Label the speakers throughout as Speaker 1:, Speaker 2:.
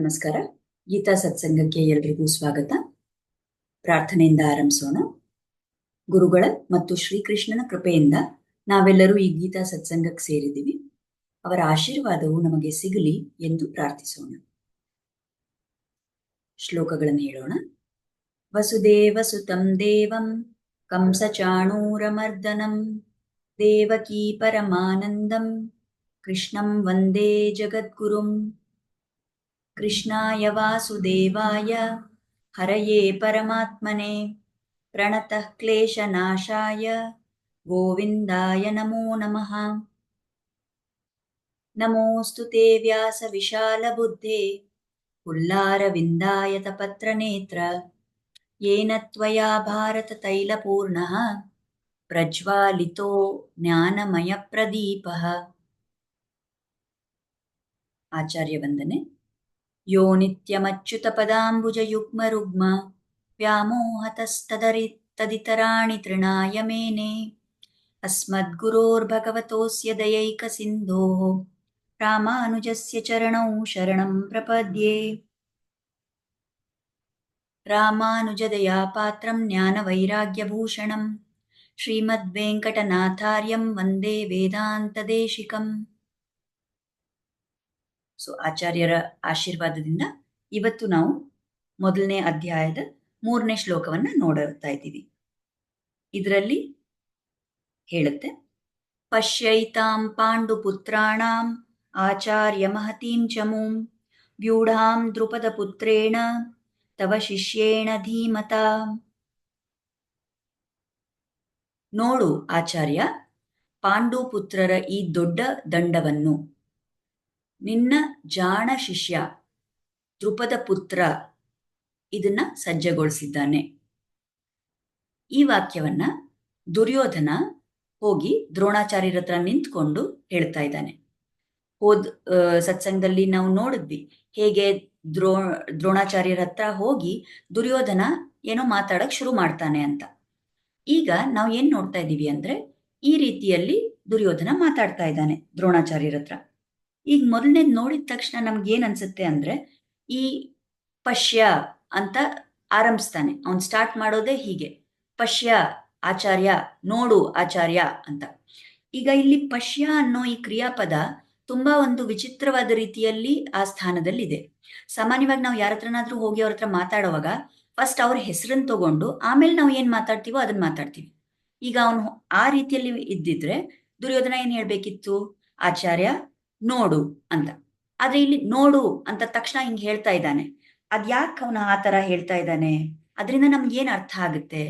Speaker 1: ನಮಸ್ಕಾರ. ಗೀತಾ ಸತ್ಸಂಗಕ್ಕೆ ಎಲ್ರಿಗೂ ಸ್ವಾಗತ. ಪ್ರಾರ್ಥನೆಯಿಂದ ಆರಂಭಿಸೋಣ. ಗುರುಗಳ ಮತ್ತು ಶ್ರೀಕೃಷ್ಣನ ಕೃಪೆಯಿಂದ ನಾವೆಲ್ಲರೂ ಈ ಗೀತಾ ಸತ್ಸಂಗಕ್ಕೆ ಸೇರಿದ್ದೀವಿ. ಅವರ ಆಶೀರ್ವಾದವು ನಮಗೆ ಸಿಗಲಿ ಎಂದು ಪ್ರಾರ್ಥಿಸೋಣ. ಶ್ಲೋಕಗಳನ್ನು ಹೇಳೋಣ. ವಸುದೇವ ಸುತಂ ದೇವಂ ಕಂಸಚಾಣೂರಮರ್ದನಂ ದೇವಕೀ ಪರಮಾನಂದಂ, ಕೃಷ್ಣಂ ವಂದೇ ಜಗದ್ಗುರುಂ कृष्णाय वासुदेवाय। हरये परमात्मने प्रणतः क्लेशनाशाय। गोविन्दाय नमो नमः। नमोऽस्तु ते व्यासविशालबुद्धे। पुल्लारविन्दाय तपत्रनेत्र। येन त्वया भारततैलपूर्णः। प्रज्वालितो ज्ञानमयप्रदीपः। आचार्यवन्दने यो नित्यमच्युतपदाम्बुजयुग्मरुग्म व्यामोहतस्तदरि तदितराणि तृणाय मेने। अस्मद्गुरोर्भगवतोऽस्य दयैकसिन्धोः रामानुजस्य चरणौ शरणं प्रपद्ये। रामानुजदयापात्रं ज्ञानवैराग्यभूषणं। श्रीमद्वेङ्कटनाथार्यं वन्दे वेदान्तदेशिकम्। ಸೊ ಆಚಾರ್ಯರ ಆಶೀರ್ವಾದದಿಂದ ಇವತ್ತು ನಾವು ಮೊದಲನೇ ಅಧ್ಯಾಯದ ಮೂರನೇ ಶ್ಲೋಕವನ್ನ ನೋಡುತ್ತಾ ಇದ್ದೀವಿ. ಇದರಲ್ಲಿ ಹೇಳುತ್ತೆ, ಪಶ್ಯೈತಾಂ ಪಾಂಡುಪುತ್ರಾಣಾಂ ಆಚಾರ್ಯ ಮಹತೀಂ ಚಮೂಂ ವ್ಯೂಢಾಂ ದೃಪದ ಪುತ್ರೇಣ ತವ ಶಿಷ್ಯೇಣ ಧೀಮತ. ನೋಡು ಆಚಾರ್ಯ, ಪಾಂಡುಪುತ್ರರ ಈ ದೊಡ್ಡ ದಂಡವನ್ನು ನಿನ್ನ ಜಾಣ ಶಿಷ್ಯ ದೃಪದ ಪುತ್ರ ಇದನ್ನ ಸಜ್ಜಗೊಳಿಸಿದ್ದಾನೆ. ಈ ವಾಕ್ಯವನ್ನ ದುರ್ಯೋಧನ ಹೋಗಿ ದ್ರೋಣಾಚಾರ್ಯರ ಹತ್ರ ನಿಂತ್ಕೊಂಡು ಹೇಳ್ತಾ ಇದ್ದಾನೆ. ಹೋದ್ ಸತ್ಸಂಗದಲ್ಲಿ ನಾವು ನೋಡಿದ್ವಿ ಹೇಗೆ ದ್ರೋ, ದ್ರೋಣಾಚಾರ್ಯರ ಹತ್ರ ಹೋಗಿ ದುರ್ಯೋಧನ ಏನೋ ಮಾತಾಡಕ್ ಶುರು ಮಾಡ್ತಾನೆ ಅಂತ. ಈಗ ನಾವು ಏನ್ ನೋಡ್ತಾ ಇದ್ದೀವಿ ಅಂದ್ರೆ ಈ ರೀತಿಯಲ್ಲಿ ದುರ್ಯೋಧನ ಮಾತಾಡ್ತಾ ಇದ್ದಾನೆ ದ್ರೋಣಾಚಾರ್ಯರ ಹತ್ರ. ಈಗ ಮೊದಲನೇ ನೋಡಿದ ತಕ್ಷಣ ನಮ್ಗೆ ಏನ್ ಅನ್ಸುತ್ತೆ ಅಂದ್ರೆ, ಈ ಪಶ್ಯ ಅಂತ ಆರಂಭಿಸ್ತಾನೆ. ಅವನ್ ಸ್ಟಾರ್ಟ್ ಮಾಡೋದೇ ಹೀಗೆ. ಪಶ್ಯ ಆಚಾರ್ಯ, ನೋಡು ಆಚಾರ್ಯ ಅಂತ. ಈಗ ಇಲ್ಲಿ ಪಶ್ಯ ಅನ್ನೋ ಈ ಕ್ರಿಯಾಪದ ತುಂಬಾ ಒಂದು ವಿಚಿತ್ರವಾದ ರೀತಿಯಲ್ಲಿ ಆ ಸ್ಥಾನದಲ್ಲಿದೆ. ಸಾಮಾನ್ಯವಾಗಿ ನಾವು ಯಾರ ಹತ್ರನಾದ್ರೂ ಹೋಗಿ ಅವ್ರ ಹತ್ರ ಮಾತಾಡುವಾಗ ಫಸ್ಟ್ ಅವ್ರ ಹೆಸರನ್ನ ತಗೊಂಡು, ಆಮೇಲೆ ನಾವು ಏನ್ ಮಾತಾಡ್ತೀವೋ ಅದನ್ನ ಮಾತಾಡ್ತೀವಿ. ಈಗ ಅವನು ಆ ರೀತಿಯಲ್ಲಿ ಇದ್ದಿದ್ರೆ ದುರ್ಯೋಧನ ಏನ್ ಹೇಳ್ಬೇಕಿತ್ತು? ಆಚಾರ್ಯ ನೋಡು ಅಂತ. ಆದ್ರೆ ಇಲ್ಲಿ ನೋಡು ಅಂತ ತಕ್ಷಣ ಹಿಂಗ್ ಹೇಳ್ತಾ ಇದ್ದಾನೆ. ಅದ್ಯಾಕೆ ಅವನ ಆ ತರ ಹೇಳ್ತಾ ಇದ್ದಾನೆ? ಅದರಿಂದ ನಮ್ಗೆ ಏನ್ ಅರ್ಥ ಆಗುತ್ತೆ?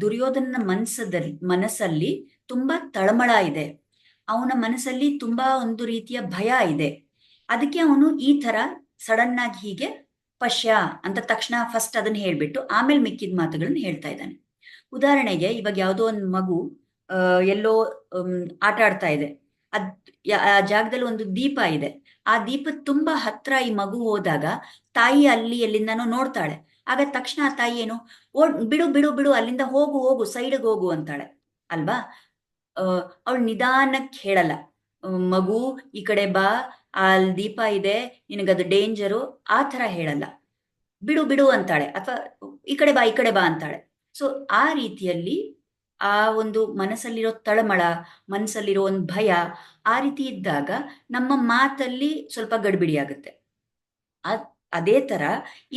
Speaker 1: ದುರ್ಯೋಧನ ಮನಸ್ಸದಲ್ಲಿ ಮನಸ್ಸಲ್ಲಿ ತುಂಬಾ ತಳಮಳ ಇದೆ. ಅವನ ಮನಸ್ಸಲ್ಲಿ ತುಂಬಾ ಒಂದು ರೀತಿಯ ಭಯ ಇದೆ. ಅದಕ್ಕೆ ಅವನು ಈ ತರ ಸಡನ್ ಆಗಿ ಹೀಗೆ ಪಶ್ಯ ಅಂತ ತಕ್ಷಣ ಫಸ್ಟ್ ಅದನ್ನ ಹೇಳ್ಬಿಟ್ಟು ಆಮೇಲೆ ಮಿಕ್ಕಿದ ಮಾತುಗಳನ್ನ ಹೇಳ್ತಾ ಇದ್ದಾನೆ. ಉದಾಹರಣೆಗೆ ಇವಾಗ ಯಾವುದೋ ಒಂದು ಮಗು ಎಲ್ಲೋ ಆಟ ಆಡ್ತಾ ಇದೆ. ಅದ್ ಆ ಜಾಗದಲ್ಲಿ ಒಂದು ದೀಪ ಇದೆ. ಆ ದೀಪದ ತುಂಬಾ ಹತ್ರ ಈ ಮಗು ಹೋದಾಗ ತಾಯಿ ಅಲ್ಲಿ ಎಲ್ಲಿಂದನೋ ನೋಡ್ತಾಳೆ. ಆಗ ತಕ್ಷಣ ಆ ತಾಯಿ ಏನು ಬಿಡು ಬಿಡು ಬಿಡು, ಅಲ್ಲಿಂದ ಹೋಗು ಹೋಗು, ಸೈಡ್ಗೆ ಹೋಗು ಅಂತಾಳೆ. ಅಲ್ವಾ? ಅಹ್ ಅವಳು ನಿಧಾನಕ್ಕೆ ಹೇಳಲ್ಲ. ಮಗು, ಈ ಕಡೆ ಬಾ, ಅಲ್ಲಿ ದೀಪ ಇದೆ, ನಿನಗದು ಡೇಂಜರು, ಆ ತರ ಹೇಳಲ್ಲ. ಬಿಡು ಬಿಡು, ಅಂತಾಳೆ. ಅಥವಾ, ಈ ಕಡೆ ಬಾ, ಈ ಕಡೆ ಬಾ, ಅಂತಾಳೆ. ಸೊ, ಆ ರೀತಿಯಲ್ಲಿ ಆ ಒಂದು ಮನಸ್ಸಲ್ಲಿರೋ ತಳಮಳ, ಮನಸ್ಸಲ್ಲಿರೋ ಒಂದು ಭಯ ಆ ರೀತಿ ಇದ್ದಾಗ ನಮ್ಮ ಮಾತಲ್ಲಿ ಸ್ವಲ್ಪ ಗಡಿಬಿಡಿ ಆಗುತ್ತೆ. ಅದೇ ತರ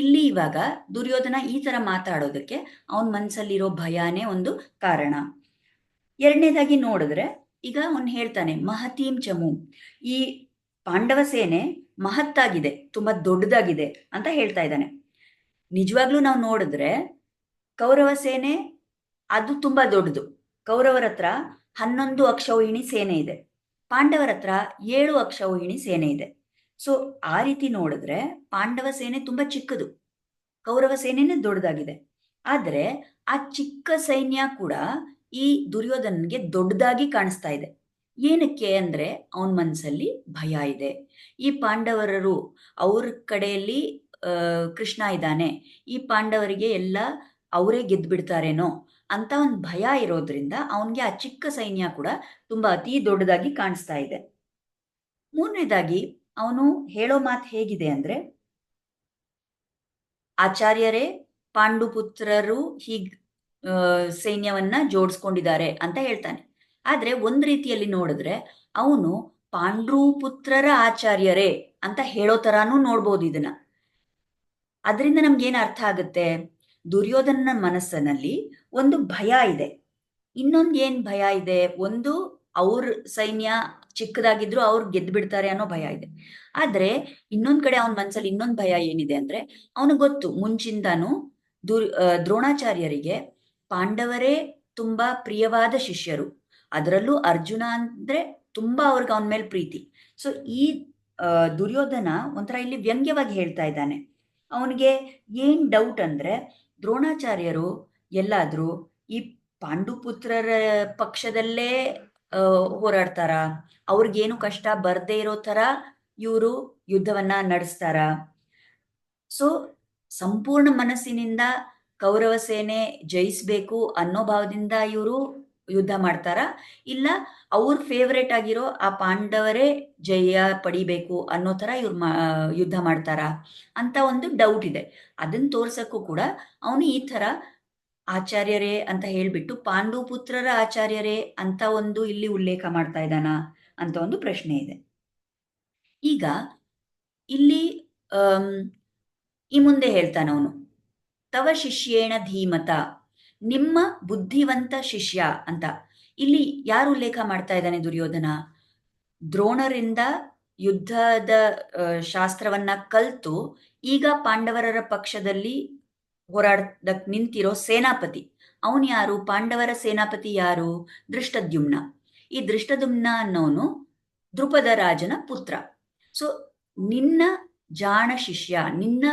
Speaker 1: ಇಲ್ಲಿ ಇವಾಗ ದುರ್ಯೋಧನ ಈ ತರ ಮಾತಾಡೋದಕ್ಕೆ ಅವನ ಮನಸ್ಸಲ್ಲಿರೋ ಭಯನೇ ಒಂದು ಕಾರಣ. ಎರಡನೇದಾಗಿ ನೋಡಿದ್ರೆ ಈಗ ಅವನ್ ಹೇಳ್ತಾನೆ, ಮಹತೀಂ ಚಮು, ಈ ಪಾಂಡವ ಸೇನೆ ಮಹತ್ತಾಗಿದೆ, ತುಂಬಾ ದೊಡ್ಡದಾಗಿದೆ ಅಂತ ಹೇಳ್ತಾ ಇದ್ದಾನೆ. ನಿಜವಾಗ್ಲೂ ನಾವು ನೋಡಿದ್ರೆ ಕೌರವ ಸೇನೆ ಅದು ತುಂಬಾ ದೊಡ್ಡದು. ಕೌರವರ ಹತ್ರ ಹನ್ನೊಂದು ಅಕ್ಷೌಹಿಣಿ ಸೇನೆ ಇದೆ. ಪಾಂಡವರ ಹತ್ರ ಏಳು ಅಕ್ಷೌಹಿಣಿ ಸೇನೆ ಇದೆ. ಸೊ ಆ ರೀತಿ ನೋಡಿದ್ರೆ ಪಾಂಡವ ಸೇನೆ ತುಂಬಾ ಚಿಕ್ಕದು. ಕೌರವ ಸೇನೆನೇ ದೊಡ್ಡದಾಗಿದೆ. ಆದ್ರೆ ಆ ಚಿಕ್ಕ ಸೈನ್ಯ ಕೂಡ ಈ ದುರ್ಯೋಧನನ್ಗೆ ದೊಡ್ಡದಾಗಿ ಕಾಣಿಸ್ತಾ ಇದೆ. ಏನಕ್ಕೆ ಅಂದ್ರೆ ಅವನ ಮನಸ್ಸಲ್ಲಿ ಭಯ ಇದೆ. ಈ ಪಾಂಡವರರು ಅವ್ರ ಕಡೆಯಲ್ಲಿ ಕೃಷ್ಣ ಇದ್ದಾನೆ. ಈ ಪಾಂಡವರಿಗೆ ಎಲ್ಲ ಅವರೇ ಗೆದ್ದು ಬಿಡ್ತಾರೇನೋ ಅಂತ ಒಂದು ಭಯ ಇರೋದ್ರಿಂದ ಅವನಿಗೆ ಆ ಚಿಕ್ಕ ಸೈನ್ಯ ಕೂಡ ತುಂಬಾ ಅತಿ ದೊಡ್ಡದಾಗಿ ಕಾಣಿಸ್ತಾ ಇದೆ. ಮೂರನೇದಾಗಿ ಅವನು ಹೇಳೋ ಮಾತು ಹೇಗಿದೆ ಅಂದ್ರೆ, ಆಚಾರ್ಯರೇ, ಪಾಂಡುಪುತ್ರರು ಹೀಗ್ ಸೈನ್ಯವನ್ನ ಜೋಡಿಸ್ಕೊಂಡಿದ್ದಾರೆ ಅಂತ ಹೇಳ್ತಾನೆ. ಆದ್ರೆ ಒಂದ್ ರೀತಿಯಲ್ಲಿ ನೋಡಿದ್ರೆ ಅವನು ಪಾಂಡುಪುತ್ರರ ಆಚಾರ್ಯರೇ ಅಂತ ಹೇಳೋ ತರಾನು ನೋಡ್ಬೋದು ಇದನ್ನ. ಅದರಿಂದ ನಮ್ಗೇನ್ ಅರ್ಥ ಆಗುತ್ತೆ? ದುರ್ಯೋಧನನ ಮನಸ್ಸಿನಲ್ಲಿ ಒಂದು ಭಯ ಇದೆ. ಇನ್ನೊಂದು ಏನ್ ಭಯ ಇದೆ? ಒಂದು ಅವ್ರ ಸೈನ್ಯ ಚಿಕ್ಕದಾಗಿದ್ರು ಅವ್ರು ಗೆದ್ದು ಬಿಡ್ತಾರೆ ಅನ್ನೋ ಭಯ ಇದೆ. ಆದ್ರೆ ಇನ್ನೊಂದ್ ಕಡೆ ಅವನ ಮನ್ಸಲ್ಲಿ ಇನ್ನೊಂದು ಭಯ ಏನಿದೆ ಅಂದ್ರೆ ಅವನಿಗೆ ಗೊತ್ತು, ಮುಂಚಿಂದಾನು ದುರ್ ದ್ರೋಣಾಚಾರ್ಯರಿಗೆ ಪಾಂಡವರೇ ತುಂಬಾ ಪ್ರಿಯವಾದ ಶಿಷ್ಯರು. ಅದರಲ್ಲೂ ಅರ್ಜುನ ಅಂದ್ರೆ ತುಂಬಾ ಅವ್ರಿಗೆ ಅವನ ಮೇಲೆ ಪ್ರೀತಿ. ಸೊ, ಈ ದುರ್ಯೋಧನ ಒಂಥರ ಇಲ್ಲಿ ವ್ಯಂಗ್ಯವಾಗಿ ಹೇಳ್ತಾ ಇದ್ದಾನೆ. ಅವನಿಗೆ ಏನ್ ಡೌಟ್ ಅಂದ್ರೆ ದ್ರೋಣಾಚಾರ್ಯರು ಎಲ್ಲಾದರೂ ಈ ಪಾಂಡುಪುತ್ರರ ಪಕ್ಷದಲ್ಲೇ ಹೋರಾಡ್ತಾರ? ಅವ್ರಿಗೇನು ಕಷ್ಟ ಬರ್ದೇ ಇರೋ ತರ ಇವರು ಯುದ್ಧವನ್ನ ನಡೆಸ್ತಾರ? ಸೊ, ಸಂಪೂರ್ಣ ಮನಸ್ಸಿನಿಂದ ಕೌರವ ಸೇನೆ ಜಯಿಸ್ಬೇಕು ಅನ್ನೋ ಭಾವದಿಂದ ಇವರು ಯುದ್ಧ ಮಾಡ್ತಾರ? ಇಲ್ಲ, ಅವ್ರ ಫೇವ್ರೇಟ್ ಆಗಿರೋ ಆ ಪಾಂಡವರೇ ಜಯ ಪಡಿಬೇಕು ಅನ್ನೋ ತರ ಇವ್ರು ಯುದ್ಧ ಮಾಡ್ತಾರ ಅಂತ ಒಂದು ಡೌಟ್ ಇದೆ. ಅದನ್ನ ತೋರ್ಸಕ್ಕೂ ಕೂಡ ಅವನು ಈ ತರ ಆಚಾರ್ಯರೇ ಅಂತ ಹೇಳ್ಬಿಟ್ಟು ಪಾಂಡುಪುತ್ರರ ಆಚಾರ್ಯರೇ ಅಂತ ಒಂದು ಇಲ್ಲಿ ಉಲ್ಲೇಖ ಮಾಡ್ತಾ ಇದ್ದಾನ ಅಂತ ಒಂದು ಪ್ರಶ್ನೆ ಇದೆ. ಈಗ ಇಲ್ಲಿ ಈ ಮುಂದೆ ಹೇಳ್ತಾನ ಅವನು. ತವ ಶಿಷ್ಯೇಣ ಧೀಮತ ನಿಮ್ಮ ಬುದ್ಧಿವಂತ ಶಿಷ್ಯ ಅಂತ. ಇಲ್ಲಿ ಯಾರು ಉಲ್ಲೇಖ ಮಾಡ್ತಾ ಇದ್ದಾನೆ ದುರ್ಯೋಧನ? ದ್ರೋಣರಿಂದ ಯುದ್ಧದ ಶಾಸ್ತ್ರವನ್ನ ಕಲ್ತು ಈಗ ಪಾಂಡವರರ ಪಕ್ಷದಲ್ಲಿ ಹೋರಾಡಕ್ ನಿಂತಿರೋ ಸೇನಾಪತಿ. ಅವನು ಯಾರು? ಪಾಂಡವರ ಸೇನಾಪತಿ ಯಾರು? ದೃಷ್ಟದ್ಯುಮ್ನ. ಈ ದೃಷ್ಟದ್ಯುಮ್ನ ಅನ್ನೋನು ದ್ರುಪದ ರಾಜನ ಪುತ್ರ. ಸೊ ನಿನ್ನ ಜಾಣ ಶಿಷ್ಯ, ನಿನ್ನ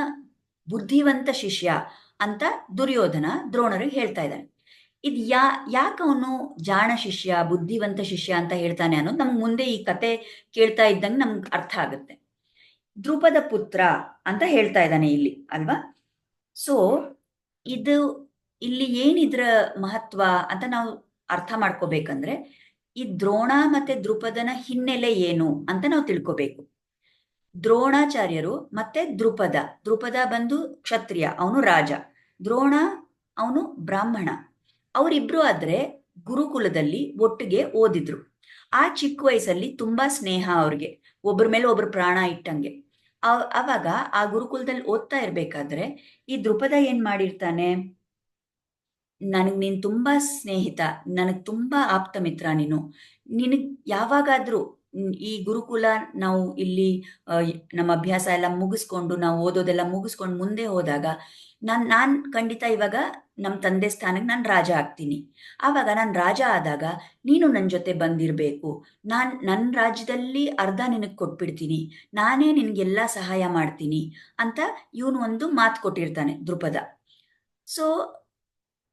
Speaker 1: ಬುದ್ಧಿವಂತ ಶಿಷ್ಯ ಅಂತ ದುರ್ಯೋಧನ ದ್ರೋಣರಿಗೆ ಹೇಳ್ತಾ ಇದ್ದಾನೆ. ಇದು ಯಾ, ಯಾಕೆ ಅವನು ಜಾಣ ಶಿಷ್ಯ, ಬುದ್ಧಿವಂತ ಶಿಷ್ಯ ಅಂತ ಹೇಳ್ತಾನೆ ಅನ್ನೋದು ನಮ್ಗೆ ಮುಂದೆ ಈ ಕತೆ ಕೇಳ್ತಾ ಇದ್ದಂಗೆ ನಮ್ಗೆ ಅರ್ಥ ಆಗುತ್ತೆ. ದ್ರುಪದ ಪುತ್ರ ಅಂತ ಹೇಳ್ತಾ ಇದ್ದಾನೆ ಇಲ್ಲಿ, ಅಲ್ವಾ? ಸೊ ಇದು ಇಲ್ಲಿ ಏನಿದ್ರ ಮಹತ್ವ ಅಂತ ನಾವು ಅರ್ಥ ಮಾಡ್ಕೋಬೇಕಂದ್ರೆ, ಈ ದ್ರೋಣ ಮತ್ತೆ ದ್ರುಪದನ ಹಿನ್ನೆಲೆ ಏನು ಅಂತ ನಾವು ತಿಳ್ಕೋಬೇಕು. ದ್ರೋಣಾಚಾರ್ಯರು ಮತ್ತೆ ದ್ರುಪದ ದ್ರುಪದ ಬಂದು ಕ್ಷತ್ರಿಯ, ಅವನು ರಾಜ. ದ್ರೋಣ, ಅವನು ಬ್ರಾಹ್ಮಣ. ಅವರಿಬ್ರು ಆದ್ರೆ ಗುರುಕುಲದಲ್ಲಿ ಒಟ್ಟಿಗೆ ಓದಿದ್ರು. ಆ ಚಿಕ್ಕ ವಯಸ್ಸಲ್ಲಿ ತುಂಬಾ ಸ್ನೇಹ ಅವ್ರಿಗೆ ಒಬ್ಬರ ಮೇಲೆ ಒಬ್ರು ಪ್ರಾಣ ಇಟ್ಟಂಗೆ. ಅವಾಗ ಆ ಗುರುಕುಲದಲ್ಲಿ ಓದ್ತಾ ಇರ್ಬೇಕಾದ್ರೆ ಈ ದೃಪದ ಏನ್ ಮಾಡಿರ್ತಾನೆ? ನನಗ್ ನೀನ್ ತುಂಬಾ ಸ್ನೇಹಿತ, ನನಗ್ ತುಂಬಾ ಆಪ್ತ ಮಿತ್ರ ನೀನು. ನಿನಗ್ ಯಾವಾಗಾದ್ರೂ ಈ ಗುರುಕುಲ ನಾವು ಇಲ್ಲಿ ನಮ್ಮ ಅಭ್ಯಾಸ ಎಲ್ಲ ಮುಗಿಸ್ಕೊಂಡು, ನಾವು ಓದೋದೆಲ್ಲ ಮುಗಿಸ್ಕೊಂಡು ಮುಂದೆ ಹೋದಾಗ ನಾನ್, ನಾನು ಖಂಡಿತ ಇವಾಗ ನಮ್ಮ ತಂದೆ ಸ್ಥಾನಕ್ಕೆ ನಾನು ರಾಜ ಆಗ್ತೀನಿ. ಆವಾಗ ನಾನು ರಾಜ ಆದಾಗ ನೀನು ನನ್ನ ಜೊತೆ ಬಂದಿರಬೇಕು. ನಾನು ನನ್ನ ರಾಜ್ಯದಲ್ಲಿ ಅರ್ಧ ನಿನಗೆ ಕೊಟ್ಬಿಡ್ತೀನಿ. ನಾನೇ ನಿನಗೆಲ್ಲ ಸಹಾಯ ಮಾಡ್ತೀನಿ ಅಂತ ಇವನು ಒಂದು ಮಾತು ಕೊಟ್ಟಿರ್ತಾನೆ ದೃಪದ ಸೊ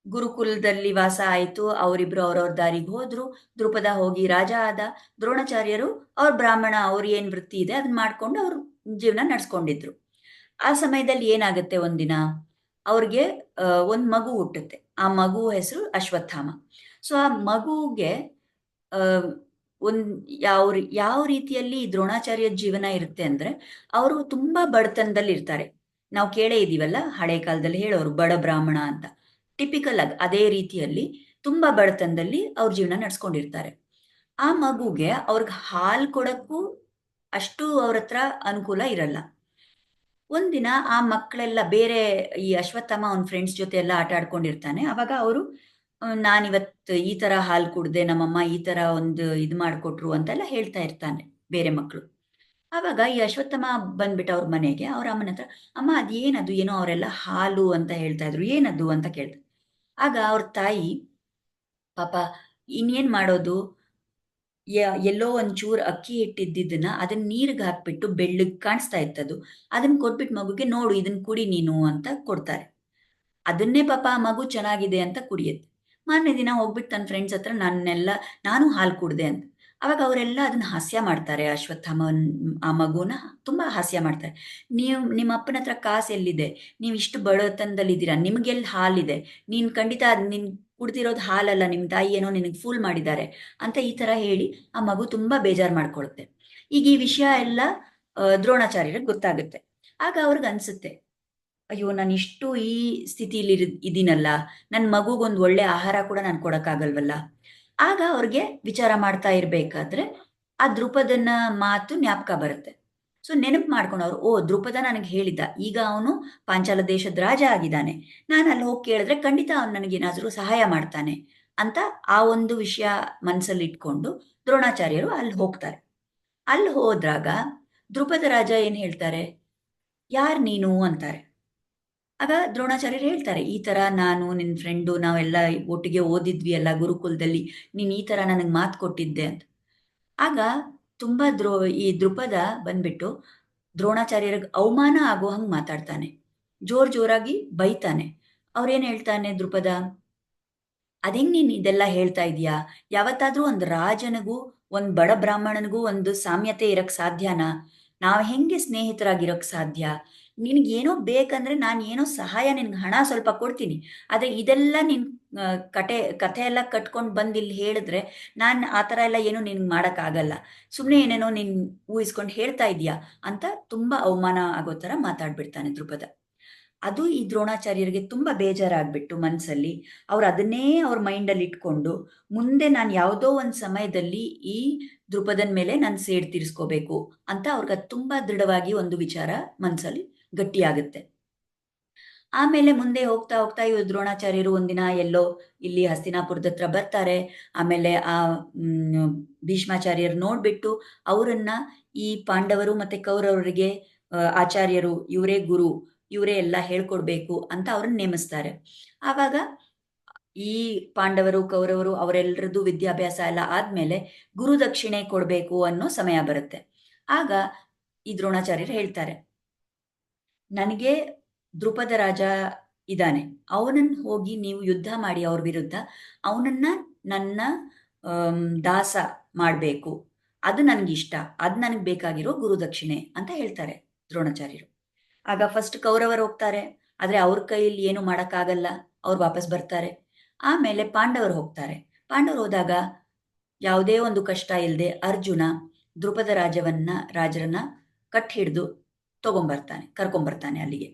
Speaker 1: ಗುರುಕುಲದಲ್ಲಿ ವಾಸ ಆಯಿತು. ಅವರಿಬ್ರು ಅವ್ರವ್ರ ದಾರಿಗೆ ಹೋದ್ರು. ದೃಪದ ಹೋಗಿ ರಾಜ ಆದ. ದ್ರೋಣಾಚಾರ್ಯರು, ಅವ್ರ ಬ್ರಾಹ್ಮಣ, ಅವ್ರ ಏನ್ ವೃತ್ತಿ ಇದೆ ಅದನ್ನ ಮಾಡ್ಕೊಂಡು ಅವ್ರ ಜೀವನ ನಡ್ಸ್ಕೊಂಡಿದ್ರು. ಆ ಸಮಯದಲ್ಲಿ ಏನಾಗುತ್ತೆ ಒಂದಿನ? ಅವ್ರಿಗೆ ಒಂದು ಮಗು ಹುಟ್ಟುತ್ತೆ. ಆ ಮಗು ಹೆಸರು ಅಶ್ವತ್ಥಾಮ. ಸೊ ಆ ಮಗುಗೆ ಒಂದು ಯಾವ ಯಾವ ರೀತಿಯಲ್ಲಿ ದ್ರೋಣಾಚಾರ್ಯ ಜೀವನ ಇರುತ್ತೆ ಅಂದ್ರೆ, ಅವರು ತುಂಬಾ ಬಡತನದಲ್ಲಿ ಇರ್ತಾರೆ. ನಾವು ಕೇಳೇ ಇದೀವಲ್ಲ, ಹಳೆ ಕಾಲದಲ್ಲಿ ಹೇಳೋರು ಬಡ ಬ್ರಾಹ್ಮಣ ಅಂತ. ಟಿಪಿಕಲ್ ಆಗಿ ಅದೇ ರೀತಿಯಲ್ಲಿ ತುಂಬಾ ಬಡತನದಲ್ಲಿ ಅವ್ರ ಜೀವನ ನಡ್ಸ್ಕೊಂಡಿರ್ತಾರೆ. ಆ ಮಗುಗೆ ಅವ್ರಿಗೆ ಹಾಲು ಕೊಡಕ್ಕೂ ಅಷ್ಟು ಅವ್ರ ಹತ್ರ ಅನುಕೂಲ ಇರಲ್ಲ. ಒಂದಿನ ಆ ಮಕ್ಕಳೆಲ್ಲ ಬೇರೆ ಈ ಅಶ್ವತ್ಥಮ್ಮ ಅವ್ನ ಫ್ರೆಂಡ್ಸ್ ಜೊತೆ ಎಲ್ಲ ಆಟ ಆಡ್ಕೊಂಡಿರ್ತಾನೆ. ಅವಾಗ ಅವರು ನಾನಿವತ್ತು ಈ ತರ ಹಾಲು ಕುಡ್ದೆ, ನಮ್ಮಮ್ಮ ಈ ತರ ಒಂದು ಇದು ಮಾಡ್ಕೊಟ್ರು ಅಂತೆಲ್ಲ ಹೇಳ್ತಾ ಇರ್ತಾನೆ ಬೇರೆ ಮಕ್ಕಳು ಆವಾಗ ಈ ಅಶ್ವತ್ಥಮ್ಮ ಬಂದ್ಬಿಟ್ಟು ಅವ್ರ ಮನೆಗೆ, ಅವ್ರ ಅಮ್ಮನ ಹತ್ರ, ಅಮ್ಮ, ಅದೇನದು? ಏನೋ ಅವರೆಲ್ಲ ಹಾಲು ಅಂತ ಹೇಳ್ತಾ ಇದ್ರು. ಏನದು? ಅಂತ ಕೇಳ್ತಾರೆ ಆಗ ಅವ್ರ ತಾಯಿ, ಪಾಪ, ಇನ್ನೇನ್ ಮಾಡೋದು? ಎಲ್ಲೋ ಒಂಚೂರು ಅಕ್ಕಿ ಇಟ್ಟಿದ್ದನ್ನ ಅದನ್ನ ನೀರಿಗೆ ಹಾಕ್ಬಿಟ್ಟು ಬೆಳ್ಳಗ್ ಕಾಣಿಸ್ತಾ ಇತ್ತದು. ಅದನ್ನ ಕೊಟ್ಬಿಟ್ಟು ಮಗುಗೆ ನೋಡು ಇದನ್ನ ಕುಡಿ ನೀನು ಅಂತ ಕೊಡ್ತಾರೆ. ಅದನ್ನೇ ಪಾಪ ಮಗು ಚೆನ್ನಾಗಿದೆ ಅಂತ ಕುಡಿಯುತ್ತೆ. ಮಾರನೇ ದಿನ ಹೋಗ್ಬಿಟ್ಟು ತನ್ನ ಫ್ರೆಂಡ್ಸ್ ಹತ್ರ ನನ್ನೆಲ್ಲ ನಾನು ಹಾಲು ಕುಡ್ದೆ ಅಂತ. ಅವಾಗ ಅವರೆಲ್ಲ ಅದನ್ನ ಹಾಸ್ಯ ಮಾಡ್ತಾರೆ ಅಶ್ವತ್ಥಾಮನ್, ಆ ಮಗುನ ತುಂಬಾ ಹಾಸ್ಯ ಮಾಡ್ತಾರೆ. ನೀವು, ನಿಮ್ಮ ಅಪ್ಪನ ಹತ್ರ ಕಾಸು ಎಲ್ಲಿದೆ? ನೀವು ಇಷ್ಟು ಬಡತನದಲ್ಲಿದ್ದೀರಾ? ನಿಮ್ಗೆಲ್ಲಿ ಹಾಲಿದೆ? ನೀನ್ ಖಂಡಿತ ನಿನ್ ಕುಡ್ದಿರೋದು ಹಾಲಲ್ಲ, ನಿಮ್ ತಾಯಿ ಏನೋ ನಿನಗೆ ಫೂಲ್ ಮಾಡಿದ್ದಾರೆ ಅಂತ ಈ ತರ ಹೇಳಿ ಆ ಮಗು ತುಂಬಾ ಬೇಜಾರ್ ಮಾಡ್ಕೊಳುತ್ತೆ. ಈಗ ಈ ವಿಷಯ ಎಲ್ಲ ದ್ರೋಣಾಚಾರ್ಯರಿಗೆ ಗೊತ್ತಾಗುತ್ತೆ. ಆಗ ಅವ್ರಿಗೆ ಅನ್ಸುತ್ತೆ, ಅಯ್ಯೋ, ನಾನು ಇಷ್ಟು ಈ ಸ್ಥಿತಿಲಿ ಇದೀನಲ್ಲ ನನ್ನ ಮಗುಗೊಂದು ಒಳ್ಳೆ ಆಹಾರ ಕೂಡ ನಾನು ಕೊಡಕ್ಕಾಗಲ್ವಲ್ಲ? ಆಗ ಅವ್ರಿಗೆ ವಿಚಾರ ಮಾಡ್ತಾ ಇರಬೇಕಾದ್ರೆ ಆ ದೃಪದನ್ನ ಮಾತು ಜ್ಞಾಪಕ ಬರುತ್ತೆ. ಸೊ ನೆನಪು ಮಾಡ್ಕೊಂಡು ಅವ್ರು, ಓ, ದ್ರುಪದ ನನಗೆ ಹೇಳಿದ್ದ. ಈಗ ಅವನು ಪಾಂಚಾಲ ದೇಶದ ರಾಜ ಆಗಿದ್ದಾನೆ. ನಾನು ಅಲ್ಲಿ ಹೋಗಿ ಕೇಳಿದ್ರೆ ಖಂಡಿತ ಅವನು ನನಗೇನಾದರೂ ಸಹಾಯ ಮಾಡ್ತಾನೆ ಅಂತ ಆ ಒಂದು ವಿಷಯ ಮನಸ್ಸಲ್ಲಿ ಇಟ್ಕೊಂಡು ದ್ರೋಣಾಚಾರ್ಯರು ಅಲ್ಲಿ ಹೋಗ್ತಾರೆ. ಅಲ್ಲಿ ಹೋದ್ರಾಗ ದ್ರುಪದ ರಾಜ ಏನು ಹೇಳ್ತಾರೆ? ಯಾರು ನೀನು? ಅಂತಾರೆ. ಆಗ ದ್ರೋಣಾಚಾರ್ಯರು ಹೇಳ್ತಾರೆ, ಈ ಥರ ನಾನು ನಿನ್ನ ಫ್ರೆಂಡು ನಾವೆಲ್ಲ ಒಟ್ಟಿಗೆ ಓದಿದ್ವಿ ಅಲ್ಲ ಗುರುಕುಲದಲ್ಲಿ. ನೀನು ಈ ಥರ ನನಗೆ ಮಾತು ಕೊಟ್ಟಿದ್ದೆ ಅಂತ. ಆಗ ತುಂಬ ದ್ರೋ, ಈ ದೃಪದ ಬಂದ್ಬಿಟ್ಟು ದ್ರೋಣಾಚಾರ್ಯರಿಗೆ ಅವಮಾನ ಆಗೋ ಹಂಗೆ ಮಾತಾಡ್ತಾನೆ. ಜೋರ್ ಜೋರಾಗಿ ಬೈತಾನೆ. ಅವ್ರೇನು ಹೇಳ್ತಾನೆ ದೃಪದ ಅದೇಂಗ್ ನೀನು ಇದೆಲ್ಲ ಹೇಳ್ತಾ ಇದೀಯಾ? ಯಾವತ್ತಾದ್ರೂ ಒಂದು ರಾಜನಿಗೂ, ಒಂದು ಬಡ ಬ್ರಾಹ್ಮಣನಿಗೂ ಒಂದು ಸಾಮ್ಯತೆ ಇರಕ್ ಸಾಧ್ಯನಾ? ನಾವು ಹೆಂಗೆ ಸ್ನೇಹಿತರಾಗಿರೋಕ್ ಸಾಧ್ಯ? ನಿನಗೇನೋ ಬೇಕಂದ್ರೆ ನಾನು ಏನೋ ಸಹಾಯ ನಿನ್ಗೆ ಹಣ ಸ್ವಲ್ಪ ಕೊಡ್ತೀನಿ. ಆದರೆ ಇದೆಲ್ಲ ನಿನ್ ಕತೆ ಕಥೆ ಎಲ್ಲ ಕಟ್ಕೊಂಡು ಬಂದು ಇಲ್ಲಿ ಹೇಳಿದ್ರೆ ನಾನು ಆ ಥರ ಎಲ್ಲ ಏನೂ ನಿನ್ಗೆ ಮಾಡೋಕ್ಕಾಗಲ್ಲ. ಸುಮ್ಮನೆ ಏನೇನೋ ನೀನು ಊಹಿಸ್ಕೊಂಡು ಹೇಳ್ತಾ ಇದೀಯಾ ಅಂತ ತುಂಬ ಅವಮಾನ ಆಗೋ ಥರ ಮಾತಾಡ್ಬಿಡ್ತಾನೆ ದ್ರುಪದ ಅದು ಈ ದ್ರೋಣಾಚಾರ್ಯರಿಗೆ ತುಂಬ ಬೇಜಾರಾಗ್ಬಿಟ್ಟು ಮನಸ್ಸಲ್ಲಿ ಅವ್ರು ಅದನ್ನೇ ಅವ್ರ ಮೈಂಡಲ್ಲಿ ಇಟ್ಕೊಂಡು ಮುಂದೆ ನಾನು ಯಾವುದೋ ಒಂದು ಸಮಯದಲ್ಲಿ ಈ ದೃಪದನ ಮೇಲೆ ನಾನು ಸೇಡ್ ತೀರಿಸ್ಕೋಬೇಕು ಅಂತ ಅವ್ರಿಗೆ ಅದು ತುಂಬ ದೃಢವಾಗಿ ಒಂದು ವಿಚಾರ ಮನಸ್ಸಲ್ಲಿ ಗಟ್ಟಿಯಾಗುತ್ತೆ. ಆಮೇಲೆ ಮುಂದೆ ಹೋಗ್ತಾ ಹೋಗ್ತಾ ಇವ್ರು ದ್ರೋಣಾಚಾರ್ಯರು ಒಂದಿನ ಎಲ್ಲೋ ಇಲ್ಲಿ ಹಸ್ತಿನಾಪುರದ ಹತ್ರ ಬರ್ತಾರೆ. ಆಮೇಲೆ ಆ ಭೀಷ್ಮಾಚಾರ್ಯರು ನೋಡ್ಬಿಟ್ಟು ಅವರನ್ನ ಈ ಪಾಂಡವರು ಮತ್ತೆ ಕೌರವರಿಗೆ ಆಚಾರ್ಯರು, ಇವರೇ ಗುರು, ಇವರೇ ಎಲ್ಲ ಹೇಳ್ಕೊಡ್ಬೇಕು ಅಂತ ಅವ್ರನ್ನ ನೇಮಿಸ್ತಾರೆ. ಆವಾಗ ಈ ಪಾಂಡವರು, ಕೌರವರು ಅವರೆಲ್ಲರದ್ದು ವಿದ್ಯಾಭ್ಯಾಸ ಎಲ್ಲ ಆದ್ಮೇಲೆ ಗುರು ದಕ್ಷಿಣೆ ಕೊಡಬೇಕು ಅನ್ನೋ ಸಮಯ ಬರುತ್ತೆ. ಆಗ ಈ ದ್ರೋಣಾಚಾರ್ಯರು ಹೇಳ್ತಾರೆ. ನನಗೆ ದ್ರುಪದ ರಾಜ ಇದ್ದಾನೆ. ಅವನನ್ನು ಹೋಗಿ ನೀವು ಯುದ್ಧ ಮಾಡಿ ಅವ್ರ ವಿರುದ್ಧ. ಅವನನ್ನ ನನ್ನ ದಾಸ ಮಾಡಬೇಕು. ಅದು ನನಗಿಷ್ಟ. ಅದು ನನಗೆ ಬೇಕಾಗಿರೋ ಗುರುದಕ್ಷಿಣೆ ಅಂತ ಹೇಳ್ತಾರೆ ದ್ರೋಣಾಚಾರ್ಯರು. ಆಗ ಫಸ್ಟ್ ಕೌರವರು ಹೋಗ್ತಾರೆ. ಆದರೆ ಅವ್ರ ಕೈಯಲ್ಲಿ ಏನು ಮಾಡೋಕ್ಕಾಗಲ್ಲ. ಅವ್ರು ವಾಪಸ್ ಬರ್ತಾರೆ. ಆಮೇಲೆ ಪಾಂಡವರು ಹೋಗ್ತಾರೆ. ಪಾಂಡವರು ಹೋದಾಗ ಯಾವುದೇ ಒಂದು ಕಷ್ಟ ಇಲ್ಲದೆ ಅರ್ಜುನ ದ್ರುಪದ ರಾಜವನ್ನ ರಾಜರನ್ನ ಕಟ್ ಹಿಡಿದು ತಗೊಂಬರ್ತಾನೆ ಕರ್ಕೊಂಡ್ಬರ್ತಾನೆ ಅಲ್ಲಿಗೆ.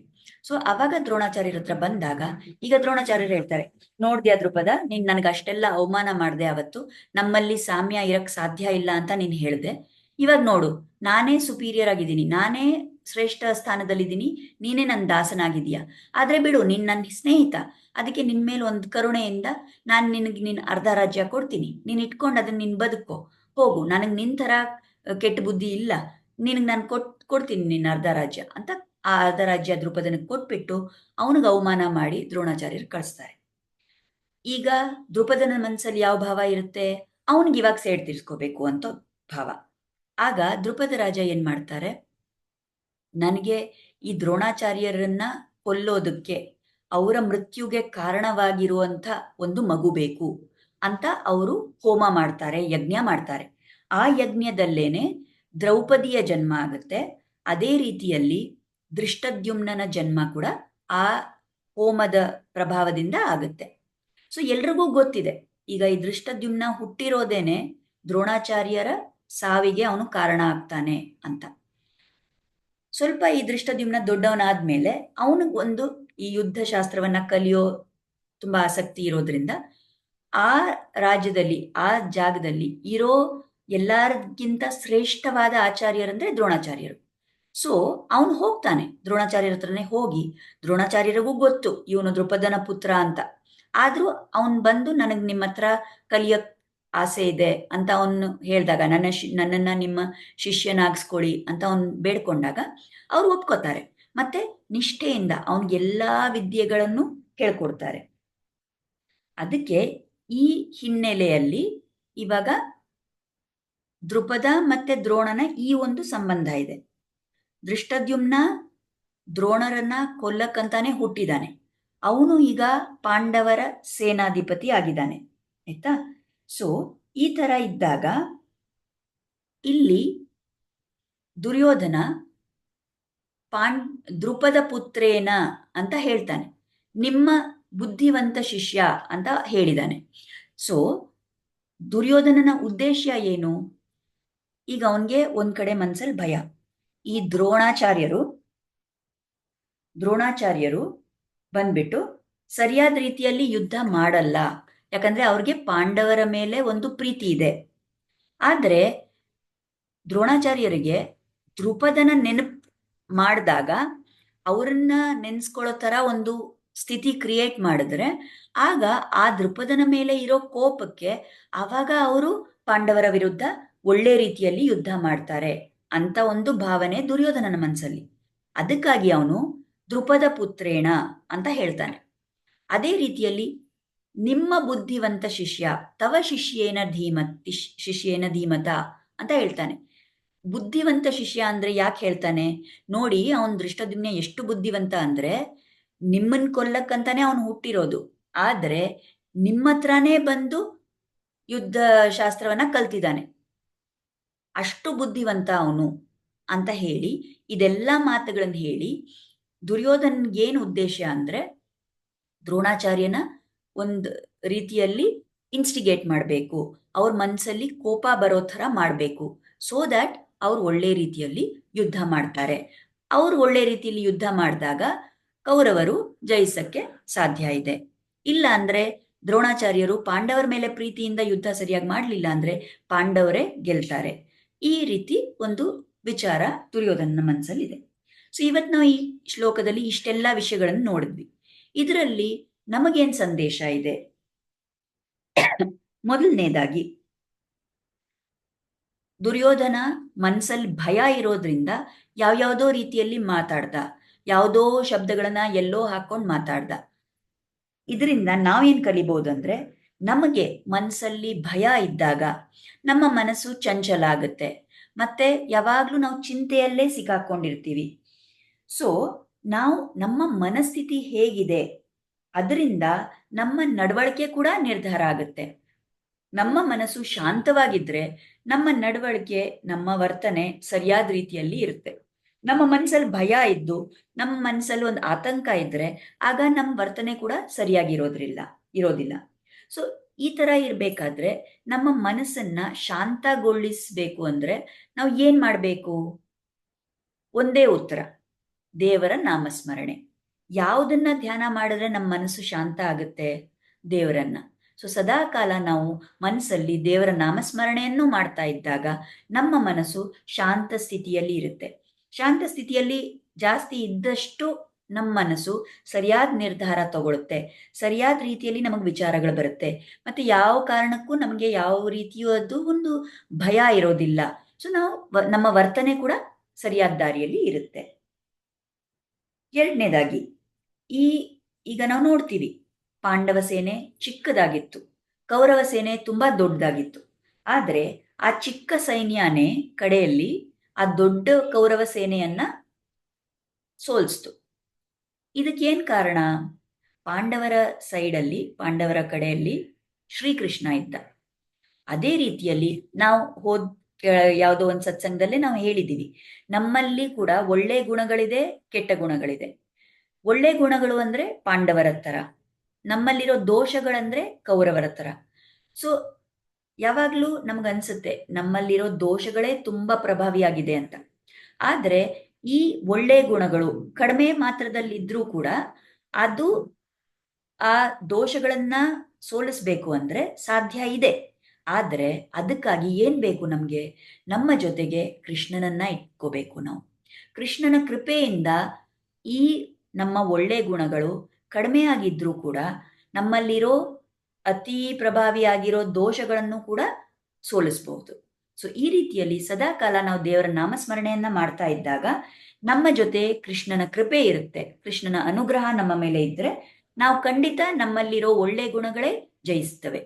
Speaker 1: ಸೊ ಅವಾಗ ದ್ರೋಣಾಚಾರ್ಯರ ಹತ್ರ ಬಂದಾಗ, ಈಗ ದ್ರೋಣಾಚಾರ್ಯರು ಹೇಳ್ತಾರೆ, ನೋಡ್ದೆ ದ್ರುಪದ, ನೀನ್ ನನಗೆ ಅಷ್ಟೆಲ್ಲ ಅವಮಾನ ಮಾಡ್ದೆ ಅವತ್ತು ನಮ್ಮಲ್ಲಿ ಸಾಮ್ಯ ಇರಕ್ ಸಾಧ್ಯ ಇಲ್ಲ ಅಂತ ನೀನ್ ಹೇಳ್ದೆ. ಇವಾಗ ನೋಡು, ನಾನೇ ಸುಪೀರಿಯರ್ ಆಗಿದ್ದೀನಿ, ನಾನೇ ಶ್ರೇಷ್ಠ ಸ್ಥಾನದಲ್ಲಿದ್ದೀನಿ, ನೀನೇ ನನ್ನ ದಾಸನಾಗಿದೀಯ ಆದ್ರೆ ಬಿಡು, ನಿನ್ ನನ್ನ ಸ್ನೇಹಿತ, ಅದಕ್ಕೆ ನಿನ್ ಮೇಲೆ ಒಂದು ಕರುಣೆಯಿಂದ ನಾನು ನಿನಗೆ ನಿನ್ ಅರ್ಧ ರಾಜ್ಯ ಕೊಡ್ತೀನಿ. ನೀನ್ ಇಟ್ಕೊಂಡು ಅದನ್ನ ನಿನ್ ಬದುಕೋ. ಹೋಗು, ನನಗೆ ನಿನ್ ತರ ಕೆಟ್ಟ ಬುದ್ಧಿ ಇಲ್ಲ. ನಿನಗೆ ನಾನು ಕೊಟ್, ಕೊಡ್ತೀನಿ ನಿನ್ನ ಅರ್ಧ ರಾಜ್ಯ ಅಂತ ಆ ಅರ್ಧ ರಾಜ್ಯ ದ್ರುಪದನ ಕೊಟ್ಬಿಟ್ಟು ಅವನಿಗೆ ಅವಮಾನ ಮಾಡಿ ದ್ರೋಣಾಚಾರ್ಯರು ಕಳಿಸ್ತಾರೆ. ಈಗ ದ್ರುಪದನ ಮನಸ್ಸಲ್ಲಿ ಯಾವ ಭಾವ ಇರುತ್ತೆ? ಅವನಿಗೆ ಇವಾಗ ಸೇಡ್ ತೀರ್ಸ್ಕೋಬೇಕು ಅಂತ ಭಾವ. ಆಗ ದ್ರುಪದ ರಾಜ ಏನ್ ಮಾಡ್ತಾರೆ? ನನಗೆ ಈ ದ್ರೋಣಾಚಾರ್ಯರನ್ನ ಕೊಲ್ಲೋದಕ್ಕೆ ಅವರ ಮೃತ್ಯುಗೆ ಕಾರಣವಾಗಿರುವಂಥ ಒಂದು ಮಗು ಬೇಕು ಅಂತ ಅವರು ಹೋಮ ಮಾಡ್ತಾರೆ, ಯಜ್ಞ ಮಾಡ್ತಾರೆ. ಆ ಯಜ್ಞದಲ್ಲೇನೆ ದ್ರೌಪದಿಯ ಜನ್ಮ ಆಗುತ್ತೆ. ಅದೇ ರೀತಿಯಲ್ಲಿ ದೃಷ್ಟದ್ಯುಮ್ನನ ಜನ್ಮ ಕೂಡ ಆ ಹೋಮದ ಪ್ರಭಾವದಿಂದ ಆಗುತ್ತೆ. ಸೊ ಎಲ್ರಿಗೂ ಗೊತ್ತಿದೆ. ಈಗ ಈ ದೃಷ್ಟದ್ಯುಮ್ನ ಹುಟ್ಟಿರೋದೇನೆ ದ್ರೋಣಾಚಾರ್ಯರ ಸಾವಿಗೆ ಅವನು ಕಾರಣ ಆಗ್ತಾನೆ ಅಂತ. ಸ್ವಲ್ಪ ಈ ದೃಷ್ಟದ್ಯುಮ್ನ ದೊಡ್ಡವನಾದ್ಮೇಲೆ ಅವನಿಗೊಂದು ಈ ಯುದ್ಧ ಶಾಸ್ತ್ರವನ್ನ ಕಲಿಯೋ ತುಂಬಾ ಆಸಕ್ತಿ ಇರೋದ್ರಿಂದ ಆ ರಾಜ್ಯದಲ್ಲಿ, ಆ ಜಾಗದಲ್ಲಿ ಇರೋ ಎಲ್ಲರಿಗಿಂತ ಶ್ರೇಷ್ಠವಾದ ಆಚಾರ್ಯರಂದ್ರೆ ದ್ರೋಣಾಚಾರ್ಯರು. ಸೊ ಅವನು ಹೋಗ್ತಾನೆ. ದ್ರೋಣಾಚಾರ್ಯರ ಹತ್ರನೇ ಹೋಗಿ, ದ್ರೋಣಾಚಾರ್ಯರಿಗೂ ಗೊತ್ತು, ಇವನು ದೃಪದನ ಪುತ್ರ ಅಂತ. ಆದ್ರೂ ಅವನ್ ಬಂದು ನನಗ್ ನಿಮ್ಮ ಹತ್ರ ಕಲಿಯೋಕ್ ಆಸೆ ಇದೆ ಅಂತ ಅವನು ಹೇಳಿದಾಗ, ನನ್ನ ಶಿ, ನನ್ನನ್ನ ನಿಮ್ಮ ಶಿಷ್ಯನಾಗಿಸ್ಕೊಳ್ಳಿ ಅಂತ ಅವನು ಬೇಡ್ಕೊಂಡಾಗ ಅವ್ರು ಒಪ್ಕೋತಾರೆ. ಮತ್ತೆ ನಿಷ್ಠೆಯಿಂದ ಅವನಿಗೆಲ್ಲಾ ವಿದ್ಯೆಗಳನ್ನು ಕೇಳ್ಕೊಡ್ತಾರೆ ಅದಕ್ಕೆ ಈ ಹಿನ್ನೆಲೆಯಲ್ಲಿ ಇವಾಗ ದೃಪದ ಮತ್ತೆ ದ್ರೋಣನ ಈ ಒಂದು ಸಂಬಂಧ ಇದೆ. ದೃಷ್ಟದ್ಯುಮ್ನ ದ್ರೋಣರನ್ನ ಕೊಲ್ಲಕ್ಕಂತಾನೆ ಹುಟ್ಟಿದಾನೆ. ಅವನು ಈಗ ಪಾಂಡವರ ಸೇನಾಧಿಪತಿ ಆಗಿದ್ದಾನೆ. ಆಯ್ತಾ? ಸೊ ಈ ತರ ಇದ್ದಾಗ ಇಲ್ಲಿ ದುರ್ಯೋಧನ ಪಾಂಡ್ ದೃಪದ ಪುತ್ರೇನ ಅಂತ ಹೇಳ್ತಾನೆ. ನಿಮ್ಮ ಬುದ್ಧಿವಂತ ಶಿಷ್ಯ ಅಂತ ಹೇಳಿದಾನೆ. ಸೊ ದುರ್ಯೋಧನನ ಉದ್ದೇಶ ಏನು? ಈಗ ಅವನಿಗೆ ಒಂದ್ ಕಡೆ ಮನ್ಸಲ್ಲಿ ಭಯ. ಈ ದ್ರೋಣಾಚಾರ್ಯರು ದ್ರೋಣಾಚಾರ್ಯರು ಬಂದ್ಬಿಟ್ಟು ಸರಿಯಾದ ರೀತಿಯಲ್ಲಿ ಯುದ್ಧ ಮಾಡಲ್ಲ. ಯಾಕಂದ್ರೆ ಅವ್ರಿಗೆ ಪಾಂಡವರ ಮೇಲೆ ಒಂದು ಪ್ರೀತಿ ಇದೆ. ಆದರೆ ದ್ರೋಣಾಚಾರ್ಯರಿಗೆ ದ್ರುಪದನ ನೆನಪ್ ಮಾಡಿದಾಗ ಅವರನ್ನ ನೆನೆಸ್ಕೊಳ್ಳೋ ತರ ಒಂದು ಸ್ಥಿತಿ ಕ್ರಿಯೇಟ್ ಮಾಡಿದ್ರೆ ಆಗ ಆ ದೃಪದನ ಮೇಲೆ ಇರೋ ಕೋಪಕ್ಕೆ ಆವಾಗ ಅವರು ಪಾಂಡವರ ವಿರುದ್ಧ ಒಳ್ಳೆ ರೀತಿಯಲ್ಲಿ ಯುದ್ಧ ಮಾಡ್ತಾರೆ ಅಂತ ಒಂದು ಭಾವನೆ ದುರ್ಯೋಧನನ ಮನಸ್ಸಲ್ಲಿ ಅದಕ್ಕಾಗಿ ಅವನು ದೃಪದ ಪುತ್ರೇಣ ಅಂತ ಹೇಳ್ತಾನೆ. ಅದೇ ರೀತಿಯಲ್ಲಿ ನಿಮ್ಮ ಬುದ್ಧಿವಂತ ಶಿಷ್ಯ ತವ ಶಿಷ್ಯೇನ ಧೀಮತ್ ಶಿಷ್ಯೇನ ಧೀಮತ ಅಂತ ಹೇಳ್ತಾನೆ. ಬುದ್ಧಿವಂತ ಶಿಷ್ಯ ಅಂದ್ರೆ ಯಾಕೆ ಹೇಳ್ತಾನೆ? ನೋಡಿ ಅವನ್ ದೃಷ್ಟದಿನ್ಯ ಎಷ್ಟು ಬುದ್ಧಿವಂತ ಅಂದ್ರೆ ನಿಮ್ಮನ್ ಕೊಲ್ಲಕ್ಕಂತಾನೆ ಅವನು ಹುಟ್ಟಿರೋದು. ಆದ್ರೆ ನಿಮ್ಮ ಹತ್ರನೇ ಬಂದು ಯುದ್ಧ ಶಾಸ್ತ್ರವನ್ನ ಕಲ್ತಿದ್ದಾನೆ. ಅಷ್ಟು ಬುದ್ಧಿವಂತ ಅವನು ಅಂತ ಹೇಳಿ, ಇದೆಲ್ಲ ಮಾತುಗಳನ್ನು ಹೇಳಿ, ದುರ್ಯೋಧನ್ಗೇನು ಉದ್ದೇಶ ಅಂದ್ರೆ ದ್ರೋಣಾಚಾರ್ಯನ ಒಂದು ರೀತಿಯಲ್ಲಿ ಇನ್ಸ್ಟಿಗೇಟ್ ಮಾಡಬೇಕು. ಅವ್ರ ಮನಸ್ಸಲ್ಲಿ ಕೋಪ ಬರೋ ಥರ ಮಾಡಬೇಕು. ಸೋ ದ್ಯಾಟ್ ಅವ್ರು ಒಳ್ಳೆ ರೀತಿಯಲ್ಲಿ ಯುದ್ಧ ಮಾಡ್ತಾರೆ. ಅವ್ರು ಒಳ್ಳೆ ರೀತಿಯಲ್ಲಿ ಯುದ್ಧ ಮಾಡಿದಾಗ ಕೌರವರು ಜಯಿಸಕ್ಕೆ ಸಾಧ್ಯ ಇದೆ. ಇಲ್ಲ ಅಂದ್ರೆ ದ್ರೋಣಾಚಾರ್ಯರು ಪಾಂಡವರ ಮೇಲೆ ಪ್ರೀತಿಯಿಂದ ಯುದ್ಧ ಸರಿಯಾಗಿ ಮಾಡಲಿಲ್ಲ ಅಂದ್ರೆ ಪಾಂಡವರೇ ಗೆಲ್ತಾರೆ. ಈ ರೀತಿ ಒಂದು ವಿಚಾರ ದುರ್ಯೋಧನ ಮನಸ್ಸಲ್ಲಿದೆ ಸೊ ಇವತ್ತು ನಾವು ಈ ಶ್ಲೋಕದಲ್ಲಿ ಇಷ್ಟೆಲ್ಲ ವಿಷಯಗಳನ್ನು ನೋಡಿದ್ವಿ. ಇದರಲ್ಲಿ ನಮಗೇನ್ ಸಂದೇಶ ಇದೆ? ಮೊದಲನೇದಾಗಿ, ದುರ್ಯೋಧನ ಮನ್ಸಲ್ಲಿ ಭಯ ಇರೋದ್ರಿಂದ ಯಾವ್ಯಾವುದೋ ರೀತಿಯಲ್ಲಿ ಮಾತಾಡ್ದ, ಯಾವುದೋ ಶಬ್ದಗಳನ್ನ ಎಲ್ಲೋ ಹಾಕೊಂಡು ಮಾತಾಡ್ದ. ಇದರಿಂದ ನಾವೇನ್ ಕಲಿಬಹುದಂದ್ರೆ ನಮಗೆ ಮನಸ್ಸಲ್ಲಿ ಭಯ ಇದ್ದಾಗ ನಮ್ಮ ಮನಸ್ಸು ಚಂಚಲ ಆಗುತ್ತೆ ಮತ್ತೆ ಯಾವಾಗಲೂ ನಾವು ಚಿಂತೆಯಲ್ಲೇ ಸಿಕ್ಕಾಕೊಂಡಿರ್ತೀವಿ. ಸೊ ನಾವು ನಮ್ಮ ಮನಸ್ಥಿತಿ ಹೇಗಿದೆ, ಅದರಿಂದ ನಮ್ಮ ನಡವಳಿಕೆ ಕೂಡ ನಿರ್ಧಾರ ಆಗುತ್ತೆ. ನಮ್ಮ ಮನಸ್ಸು ಶಾಂತವಾಗಿದ್ರೆ ನಮ್ಮ ನಡವಳಿಕೆ, ನಮ್ಮ ವರ್ತನೆ ಸರಿಯಾದ ರೀತಿಯಲ್ಲಿ ಇರುತ್ತೆ. ನಮ್ಮ ಮನಸ್ಸಲ್ಲಿ ಭಯ ಇದ್ದು, ನಮ್ಮ ಮನಸ್ಸಲ್ಲಿ ಒಂದು ಆತಂಕ ಇದ್ರೆ, ಆಗ ನಮ್ಮ ವರ್ತನೆ ಕೂಡ ಸರಿಯಾಗಿರೋದ್ರಿಲ್ಲ ಇರೋದಿಲ್ಲ. ಸೊ ಈ ತರ ಇರ್ಬೇಕಾದ್ರೆ ನಮ್ಮ ಮನಸ್ಸನ್ನ ಶಾಂತಗೊಳಿಸ್ಬೇಕು ಅಂದ್ರೆ ನಾವು ಏನ್ ಮಾಡ್ಬೇಕು? ಒಂದೇ ಉತ್ತರ, ದೇವರ ನಾಮಸ್ಮರಣೆ. ಯಾವುದನ್ನ ಧ್ಯಾನ ಮಾಡಿದ್ರೆ ನಮ್ಮ ಮನಸ್ಸು ಶಾಂತ ಆಗುತ್ತೆ? ದೇವರನ್ನ. ಸೊ ಸದಾ ಕಾಲ ನಾವು ಮನಸ್ಸಲ್ಲಿ ದೇವರ ನಾಮಸ್ಮರಣೆಯನ್ನು ಮಾಡ್ತಾ ಇದ್ದಾಗ ನಮ್ಮ ಮನಸ್ಸು ಶಾಂತ ಸ್ಥಿತಿಯಲ್ಲಿ ಇರುತ್ತೆ. ಶಾಂತ ಸ್ಥಿತಿಯಲ್ಲಿ ಜಾಸ್ತಿ ಇದ್ದಷ್ಟು ನಮ್ಮ ಮನಸ್ಸು ಸರಿಯಾದ ನಿರ್ಧಾರ ತಗೊಳುತ್ತೆ. ಸರಿಯಾದ ರೀತಿಯಲ್ಲಿ ನಮಗೆ ವಿಚಾರಗಳು ಬರುತ್ತೆ. ಮತ್ತೆ ಯಾವ ಕಾರಣಕ್ಕೂ ನಮಗೆ ಯಾವ ರೀತಿಯದ್ದು ಒಂದು ಭಯ ಇರೋದಿಲ್ಲ. ಸೊ ನಾವು ನಮ್ಮ ವರ್ತನೆ ಕೂಡ ಸರಿಯಾದ ದಾರಿಯಲ್ಲಿ ಇರುತ್ತೆ. ಎರಡನೇದಾಗಿ, ಈ, ಈಗ ನಾವು ನೋಡ್ತೀವಿ, ಪಾಂಡವ ಸೇನೆ ಚಿಕ್ಕದಾಗಿತ್ತು. ಕೌರವ ಸೇನೆ ತುಂಬಾ ದೊಡ್ಡದಾಗಿತ್ತು. ಆದ್ರೆ ಆ ಚಿಕ್ಕ ಸೈನ್ಯನೇ ಕಡೆಯಲ್ಲಿ ಆ ದೊಡ್ಡ ಕೌರವ ಸೇನೆಯನ್ನ ಸೋಲ್ಸ್ತು. ಇದಕ್ಕೇನ್ ಕಾರಣ? ಪಾಂಡವರ ಸೈಡಲ್ಲಿ, ಪಾಂಡವರ ಕಡೆಯಲ್ಲಿ ಶ್ರೀಕೃಷ್ಣ ಇದ್ದ. ಅದೇ ರೀತಿಯಲ್ಲಿ ನಾವು ಹೋದ್ ಯಾವುದೋ ಒಂದು ಸತ್ಸಂಗದಲ್ಲೇ ನಾವು ಹೇಳಿದ್ದೀವಿ. ನಮ್ಮಲ್ಲಿ ಕೂಡ ಒಳ್ಳೆ ಗುಣಗಳಿದೆ, ಕೆಟ್ಟ ಗುಣಗಳಿದೆ. ಒಳ್ಳೆ ಗುಣಗಳು ಅಂದ್ರೆ ಪಾಂಡವರ ತರ ನಮ್ಮಲ್ಲಿರೋ ದೋಷಗಳಂದ್ರೆ ಕೌರವರ ತರ ಸೊ, ಯಾವಾಗ್ಲೂ ನಮ್ಗನ್ಸುತ್ತೆ, ನಮ್ಮಲ್ಲಿರೋ ದೋಷಗಳೇ ತುಂಬಾ ಪ್ರಭಾವಿಯಾಗಿದೆ ಅಂತ. ಆದ್ರೆ ಈ ಒಳ್ಳೆ ಗುಣಗಳು ಕಡಿಮೆ ಮಾತ್ರದಲ್ಲಿದ್ರೂ ಕೂಡ ಅದು ಆ ದೋಷಗಳನ್ನ ಸೋಲಿಸ್ಬೇಕು ಅಂದ್ರೆ ಸಾಧ್ಯ ಇದೆ. ಆದರೆ ಅದಕ್ಕಾಗಿ ಏನ್ ಬೇಕು ನಮ್ಗೆ? ನಮ್ಮ ಜೊತೆಗೆ ಕೃಷ್ಣನನ್ನ ಇಟ್ಕೋಬೇಕು ನಾವು. ಕೃಷ್ಣನ ಕೃಪೆಯಿಂದ ಈ ನಮ್ಮ ಒಳ್ಳೆ ಗುಣಗಳು ಕಡಿಮೆ ಆಗಿದ್ರೂ ಕೂಡ ನಮ್ಮಲ್ಲಿರೋ ಅತಿ ಪ್ರಭಾವಿಯಾಗಿರೋ ದೋಷಗಳನ್ನು ಕೂಡ ಸೋಲಿಸಬಹುದು ಸೊ ಈ ರೀತಿಯಲ್ಲಿ ಸದಾಕಾಲ ನಾವು ದೇವರ ನಾಮಸ್ಮರಣೆಯನ್ನ ಮಾಡ್ತಾ ಇದ್ದಾಗ ನಮ್ಮ ಜೊತೆ ಕೃಷ್ಣನ ಕೃಪೆ ಇರುತ್ತೆ. ಕೃಷ್ಣನ ಅನುಗ್ರಹ ನಮ್ಮ ಮೇಲೆ ಇದ್ರೆ ನಾವು ಖಂಡಿತ ನಮ್ಮಲ್ಲಿರೋ ಒಳ್ಳೆ ಗುಣಗಳೇ ಜಯಿಸ್ತವೆ.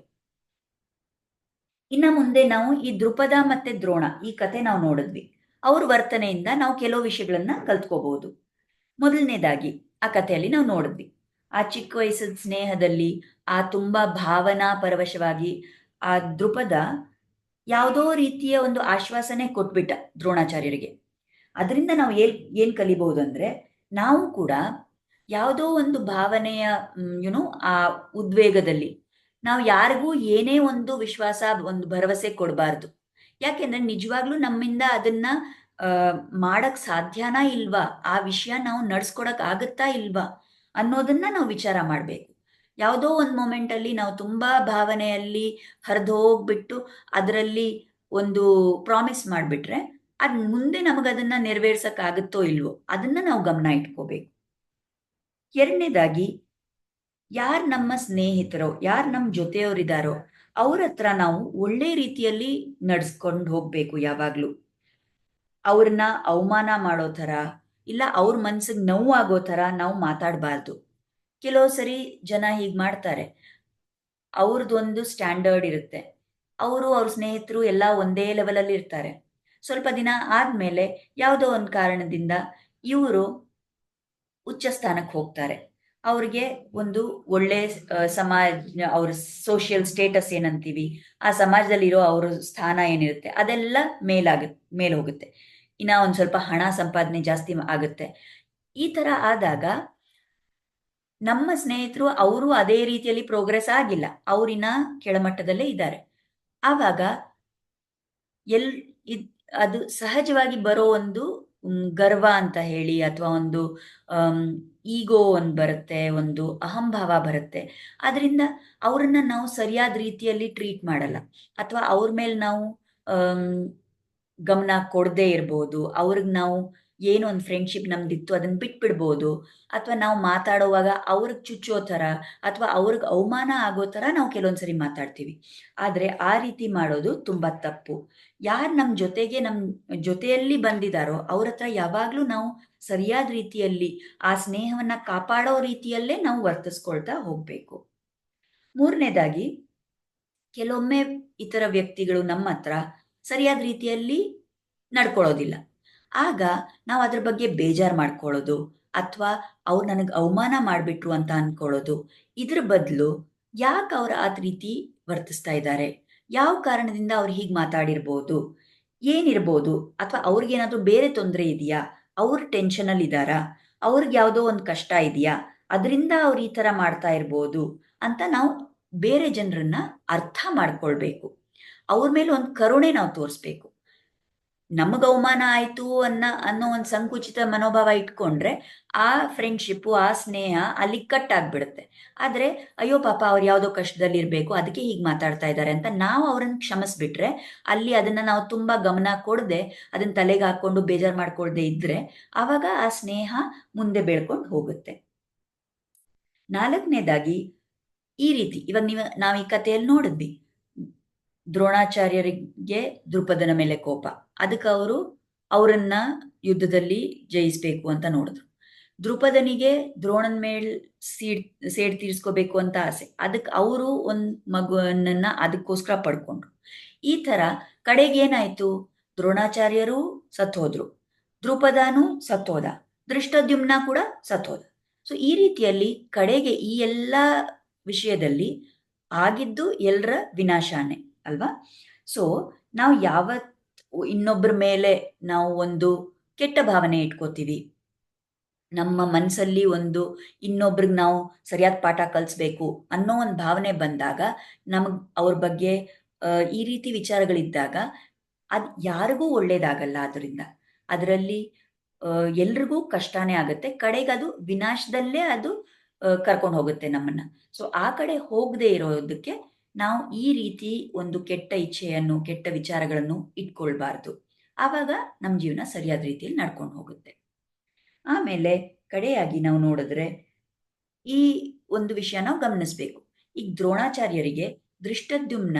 Speaker 1: ಇನ್ನ ಮುಂದೆ ನಾವು ಈ ದೃಪದ ಮತ್ತೆ ದ್ರೋಣ ಈ ಕತೆ ನಾವು ನೋಡಿದ್ವಿ. ಅವ್ರ ವರ್ತನೆಯಿಂದ ನಾವು ಕೆಲವು ವಿಷಯಗಳನ್ನ ಕಲ್ತ್ಕೋಬಹುದು. ಮೊದಲನೇದಾಗಿ ಆ ಕಥೆಯಲ್ಲಿ ನಾವು ನೋಡಿದ್ವಿ. ಆ ಚಿಕ್ಕ ವಯಸ್ಸದ ಸ್ನೇಹದಲ್ಲಿ ಆ ತುಂಬಾ ಭಾವನಾ ಪರವಶವಾಗಿ ಆ ದೃಪದ ಯಾವುದೋ ರೀತಿಯ ಒಂದು ಆಶ್ವಾಸನೆ ಕೊಟ್ಬಿಟ್ಟ ದ್ರೋಣಾಚಾರ್ಯರಿಗೆ. ಅದರಿಂದ ನಾವು ಏನ್ ಏನ್ ಕಲಿಬಹುದು ಅಂದ್ರೆ ನಾವು ಕೂಡ ಯಾವುದೋ ಒಂದು ಭಾವನೆಯ ಯುನೋ ಆ ಉದ್ವೇಗದಲ್ಲಿ ನಾವು ಯಾರಿಗೂ ಏನೇ ಒಂದು ವಿಶ್ವಾಸ, ಒಂದು ಭರವಸೆ ಕೊಡಬಾರ್ದು. ಯಾಕೆಂದ್ರೆ ನಿಜವಾಗ್ಲೂ ನಮ್ಮಿಂದ ಅದನ್ನ ಮಾಡಕ್ ಸಾಧ್ಯನಾ ಇಲ್ವಾ? ಆ ವಿಷಯ ನಾವು ನಡ್ಸ್ಕೊಡಕ್ ಆಗುತ್ತಾ ಇಲ್ವಾ ಅನ್ನೋದನ್ನ ನಾವು ವಿಚಾರ ಮಾಡಬೇಕು. ಯಾವುದೋ ಒಂದು ಮೊಮೆಂಟಲ್ಲಿ ನಾವು ತುಂಬಾ ಭಾವನೆಯಲ್ಲಿ ಹರಿದು ಹೋಗ್ಬಿಟ್ಟು ಅದರಲ್ಲಿ ಒಂದು ಪ್ರಾಮಿಸ್ ಮಾಡಿಬಿಟ್ರೆ ಅದು ಮುಂದೆ ನಮಗದನ್ನ ನೆರವೇರ್ಸಕ್ ಆಗುತ್ತೋ ಇಲ್ವೋ ಅದನ್ನ ನಾವು ಗಮನ ಇಟ್ಕೋಬೇಕು. ಎರಡನೇದಾಗಿ ಯಾರು ನಮ್ಮ ಸ್ನೇಹಿತರೋ, ಯಾರು ನಮ್ಮ ಜೊತೆಯವರಿದಾರೋ ಅವ್ರ ಹತ್ರ ನಾವು ಒಳ್ಳೆ ರೀತಿಯಲ್ಲಿ ನಡೆಸ್ಕೊಂಡು ಹೋಗ್ಬೇಕು ಯಾವಾಗಲೂ. ಅವ್ರನ್ನ ಅವಮಾನ ಮಾಡೋ ಥರ, ಇಲ್ಲ ಅವ್ರ ಮನ್ಸಿಗೆ ನೋವು ಆಗೋ ಥರ ನಾವು ಮಾತಾಡಬಾರ್ದು. ಕೆಲವು ಸರಿ ಜನ ಹೀಗೆ ಮಾಡ್ತಾರೆ. ಅವ್ರದ್ದೊಂದು ಸ್ಟ್ಯಾಂಡರ್ಡ್ ಇರುತ್ತೆ. ಅವರು, ಅವ್ರ ಸ್ನೇಹಿತರು ಎಲ್ಲ ಒಂದೇ ಲೆವೆಲಲ್ಲಿ ಇರ್ತಾರೆ. ಸ್ವಲ್ಪ ದಿನ ಆದಮೇಲೆ ಯಾವುದೋ ಒಂದು ಕಾರಣದಿಂದ ಇವರು ಉಚ್ಚ ಸ್ಥಾನಕ್ಕೆ ಹೋಗ್ತಾರೆ. ಅವ್ರಿಗೆ ಒಂದು ಒಳ್ಳೆ ಸಮಾಜ, ಅವ್ರ ಸೋಷಿಯಲ್ ಸ್ಟೇಟಸ್ ಏನಂತೀವಿ, ಆ ಸಮಾಜದಲ್ಲಿರೋ ಅವ್ರ ಸ್ಥಾನ ಏನಿರುತ್ತೆ, ಅದೆಲ್ಲ ಮೇಲಾಗ ಮೇಲೆ ಹೋಗುತ್ತೆ ಇನ್ನ ಒಂದು ಸ್ವಲ್ಪ ಹಣ ಸಂಪಾದನೆ ಜಾಸ್ತಿ ಆಗುತ್ತೆ. ಈ ತರ ಆದಾಗ ನಮ್ಮ ಸ್ನೇಹಿತರು ಅವರು ಅದೇ ರೀತಿಯಲ್ಲಿ ಪ್ರೋಗ್ರೆಸ್ ಆಗಿಲ್ಲ. ಅವರಿನ ಕೆಳಮಟ್ಟದಲ್ಲೇ ಇದ್ದಾರೆ. ಆವಾಗ ಎಲ್ ಇದ್ ಅದು ಸಹಜವಾಗಿ ಬರೋ ಒಂದು ಗರ್ವ ಅಂತ ಹೇಳಿ ಅಥವಾ ಒಂದು ಈಗೋ ಒಂದು ಬರುತ್ತೆ, ಒಂದು ಅಹಂಭಾವ ಬರುತ್ತೆ. ಅದರಿಂದ ಅವ್ರನ್ನ ನಾವು ಸರಿಯಾದ ರೀತಿಯಲ್ಲಿ ಟ್ರೀಟ್ ಮಾಡಲ್ಲ. ಅಥವಾ ಅವ್ರ ಮೇಲೆ ನಾವು ಗಮನ ಕೊಡದೇ ಇರ್ಬೋದು. ಅವ್ರಿಗೆ ನಾವು ಏನೋ ಒಂದು ಫ್ರೆಂಡ್ಶಿಪ್ ನಮ್ದಿತ್ತು ಅದನ್ನ ಬಿಟ್ಬಿಡ್ಬೋದು. ಅಥವಾ ನಾವು ಮಾತಾಡುವಾಗ ಅವ್ರಿಗೆ ಚುಚ್ಚೋ ಥರ, ಅಥವಾ ಅವ್ರಿಗೆ ಅವಮಾನ ಆಗೋ ಥರ ನಾವು ಕೆಲವೊಂದ್ಸರಿ ಮಾತಾಡ್ತೀವಿ. ಆದರೆ ಆ ರೀತಿ ಮಾಡೋದು ತುಂಬ ತಪ್ಪು. ಯಾರು ನಮ್ಮ ಜೊತೆಗೆ ನಮ್ಮ ಜೊತೆಯಲ್ಲಿ ಬಂದಿದ್ದಾರೋ ಅವ್ರ ಹತ್ರ ಯಾವಾಗಲೂ ನಾವು ಸರಿಯಾದ ರೀತಿಯಲ್ಲಿ ಆ ಸ್ನೇಹವನ್ನು ಕಾಪಾಡೋ ರೀತಿಯಲ್ಲೇ ನಾವು ವರ್ತಿಸ್ಕೊಳ್ತಾ ಹೋಗ್ಬೇಕು. ಮೂರನೇದಾಗಿ, ಕೆಲವೊಮ್ಮೆ ಇತರ ವ್ಯಕ್ತಿಗಳು ನಮ್ಮ ಹತ್ರ ಸರಿಯಾದ ರೀತಿಯಲ್ಲಿ ನಡ್ಕೊಳ್ಳೋದಿಲ್ಲ ಆಗ ನಾವು ಅದ್ರ ಬಗ್ಗೆ ಬೇಜಾರು ಮಾಡ್ಕೊಳ್ಳೋದು ಅಥವಾ ಅವ್ರು ನನಗೆ ಅವಮಾನ ಮಾಡಿಬಿಟ್ರು ಅಂತ ಅನ್ಕೊಳ್ಳೋದು. ಇದ್ರ ಬದಲು ಯಾಕೆ ಅವ್ರು ಆ ರೀತಿ ವರ್ತಿಸ್ತಾ ಇದ್ದಾರೆ ಯಾವ ಕಾರಣದಿಂದ ಅವ್ರು ಹೀಗೆ ಮಾತಾಡಿರ್ಬೋದು? ಏನಿರ್ಬೋದು? ಅಥವಾ ಅವ್ರಿಗೇನಾದರೂ ಬೇರೆ ತೊಂದರೆ ಇದೆಯಾ? ಅವ್ರ ಟೆನ್ಷನಲ್ಲಿ ಇದ್ದಾರಾ ಅವ್ರಿಗೆ ಯಾವುದೋ ಒಂದು ಕಷ್ಟ ಇದೆಯಾ? ಅದರಿಂದ ಅವ್ರು ಈ ಥರ ಮಾಡ್ತಾ ಇರ್ಬೋದು ಅಂತ ನಾವು ಬೇರೆ ಜನರನ್ನ ಅರ್ಥ ಮಾಡ್ಕೊಳ್ಬೇಕು. ಅವ್ರ ಮೇಲೆ ಒಂದು ಕರುಣೆ ನಾವು ತೋರಿಸ್ಬೇಕು. ನಮಗೆ ಅವಮಾನ ಆಯ್ತು ಅನ್ನ, ಅನ್ನೋ ಒಂದು ಸಂಕುಚಿತ ಮನೋಭಾವ ಇಟ್ಕೊಂಡ್ರೆ ಆ ಫ್ರೆಂಡ್ಶಿಪ್ಪು ಆ ಸ್ನೇಹ ಅಲ್ಲಿ ಕಟ್ ಆಗ್ಬಿಡುತ್ತೆ. ಆದರೆ, ಅಯ್ಯೋ ಪಾಪ ಅವ್ರು ಯಾವುದೋ ಕಷ್ಟದಲ್ಲಿ ಇರಬೇಕು, ಅದಕ್ಕೆ ಹೀಗೆ ಮಾತಾಡ್ತಾ ಇದ್ದಾರೆ ಅಂತ ನಾವು ಅವ್ರನ್ನ ಕ್ಷಮಿಸ್ಬಿಟ್ರೆ ಅಲ್ಲಿ ಅದನ್ನ ನಾವು ತುಂಬ ಗಮನ ಕೊಡದೆ ಅದನ್ನ ತಲೆಗೆ ಹಾಕ್ಕೊಂಡು ಬೇಜಾರು ಮಾಡ್ಕೊಳ್ದೆ ಇದ್ರೆ ಆವಾಗ ಆ ಸ್ನೇಹ ಮುಂದೆ ಬೆಳ್ಕೊಂಡು ಹೋಗುತ್ತೆ. ನಾಲ್ಕನೇದಾಗಿ, ಈ ರೀತಿ, ಇವಾಗ ನೀವು, ನಾವು ಈ ಕಥೆಯಲ್ಲಿ ನೋಡಿದ್ವಿ. ದ್ರೋಣಾಚಾರ್ಯರಿಗೆ ದೃಪದನ ಮೇಲೆ ಕೋಪ. ಅದಕ್ಕೆ ಅವರು ಅವರನ್ನ ಯುದ್ಧದಲ್ಲಿ ಜಯಿಸ್ಬೇಕು ಅಂತ ನೋಡಿದ್ರು. ದೃಪದನಿಗೆ ದ್ರೋಣನ್ ಮೇಲ್ ಸೀಡ್, ಸೇಡ್ ತೀರ್ಸ್ಕೋಬೇಕು ಅಂತ ಆಸೆ. ಅದಕ್ಕೆ ಅವರು ಒಂದು ಮಗುವನ್ನ ಅದಕ್ಕೋಸ್ಕರ ಪಡ್ಕೊಂಡ್ರು. ಈ ತರ ಕಡೆಗೇನಾಯ್ತು ದ್ರೋಣಾಚಾರ್ಯರು ಸತ್ತೋದ್ರು. ದ್ರುಪದನೂ ಸತ್ತೋದ. ದೃಷ್ಟದ್ಯುಮ್ನ ಕೂಡ ಸತ್ತೋದ. ಸೊ ಈ ರೀತಿಯಲ್ಲಿ ಕಡೆಗೆ ಈ ಎಲ್ಲ ವಿಷಯದಲ್ಲಿ ಆಗಿದ್ದು ಎಲ್ಲರ ವಿನಾಶಾನೆ, ಅಲ್ವಾ? ಸೊ ನಾವು ಯಾವತ್ ಇನ್ನೊಬ್ಬರ ಮೇಲೆ ನಾವು ಒಂದು ಕೆಟ್ಟ ಭಾವನೆ ಇಟ್ಕೋತೀವಿ. ನಮ್ಮ ಮನಸ್ಸಲ್ಲಿ ಒಂದು ಇನ್ನೊಬ್ರಿಗೆ ನಾವು ಸರಿಯಾದ ಪಾಠ ಕಲಿಸ್ಬೇಕು ಅನ್ನೋ ಒಂದು ಭಾವನೆ ಬಂದಾಗ ನಮಗೆ ಅವ್ರ ಬಗ್ಗೆ ಈ ರೀತಿ ವಿಚಾರಗಳಿದ್ದಾಗ ಅದು ಯಾರಿಗೂ ಒಳ್ಳೇದಾಗಲ್ಲ ಅದರಿಂದ. ಅದರಲ್ಲಿ ಎಲ್ರಿಗೂ ಕಷ್ಟನೇ ಆಗುತ್ತೆ. ಕಡೆಗೆ ಅದು ವಿನಾಶದಲ್ಲೇ ಅದು ಕರ್ಕೊಂಡು ಹೋಗುತ್ತೆ ನಮ್ಮನ್ನ. ಸೊ, ಆ ಕಡೆ ಹೋಗದೆ ಇರೋದಕ್ಕೆ ನಾವು ಈ ರೀತಿ ಒಂದು ಕೆಟ್ಟ ಇಚ್ಛೆಯನ್ನು, ಕೆಟ್ಟ ವಿಚಾರಗಳನ್ನು ಇಟ್ಕೊಳ್ಬಾರ್ದು. ಆವಾಗ ನಮ್ಮ ಜೀವನ ಸರಿಯಾದ ರೀತಿಯಲ್ಲಿ ನಡ್ಕೊಂಡು ಹೋಗುತ್ತೆ. ಆಮೇಲೆ ಕಡೆಯಾಗಿ ನಾವು ನೋಡಿದ್ರೆ ಈ ಒಂದು ವಿಷಯ ನಾವು ಗಮನಿಸ್ಬೇಕು. ಈಗ ದ್ರೋಣಾಚಾರ್ಯರಿಗೆ ದೃಷ್ಟದ್ಯುಮ್ನ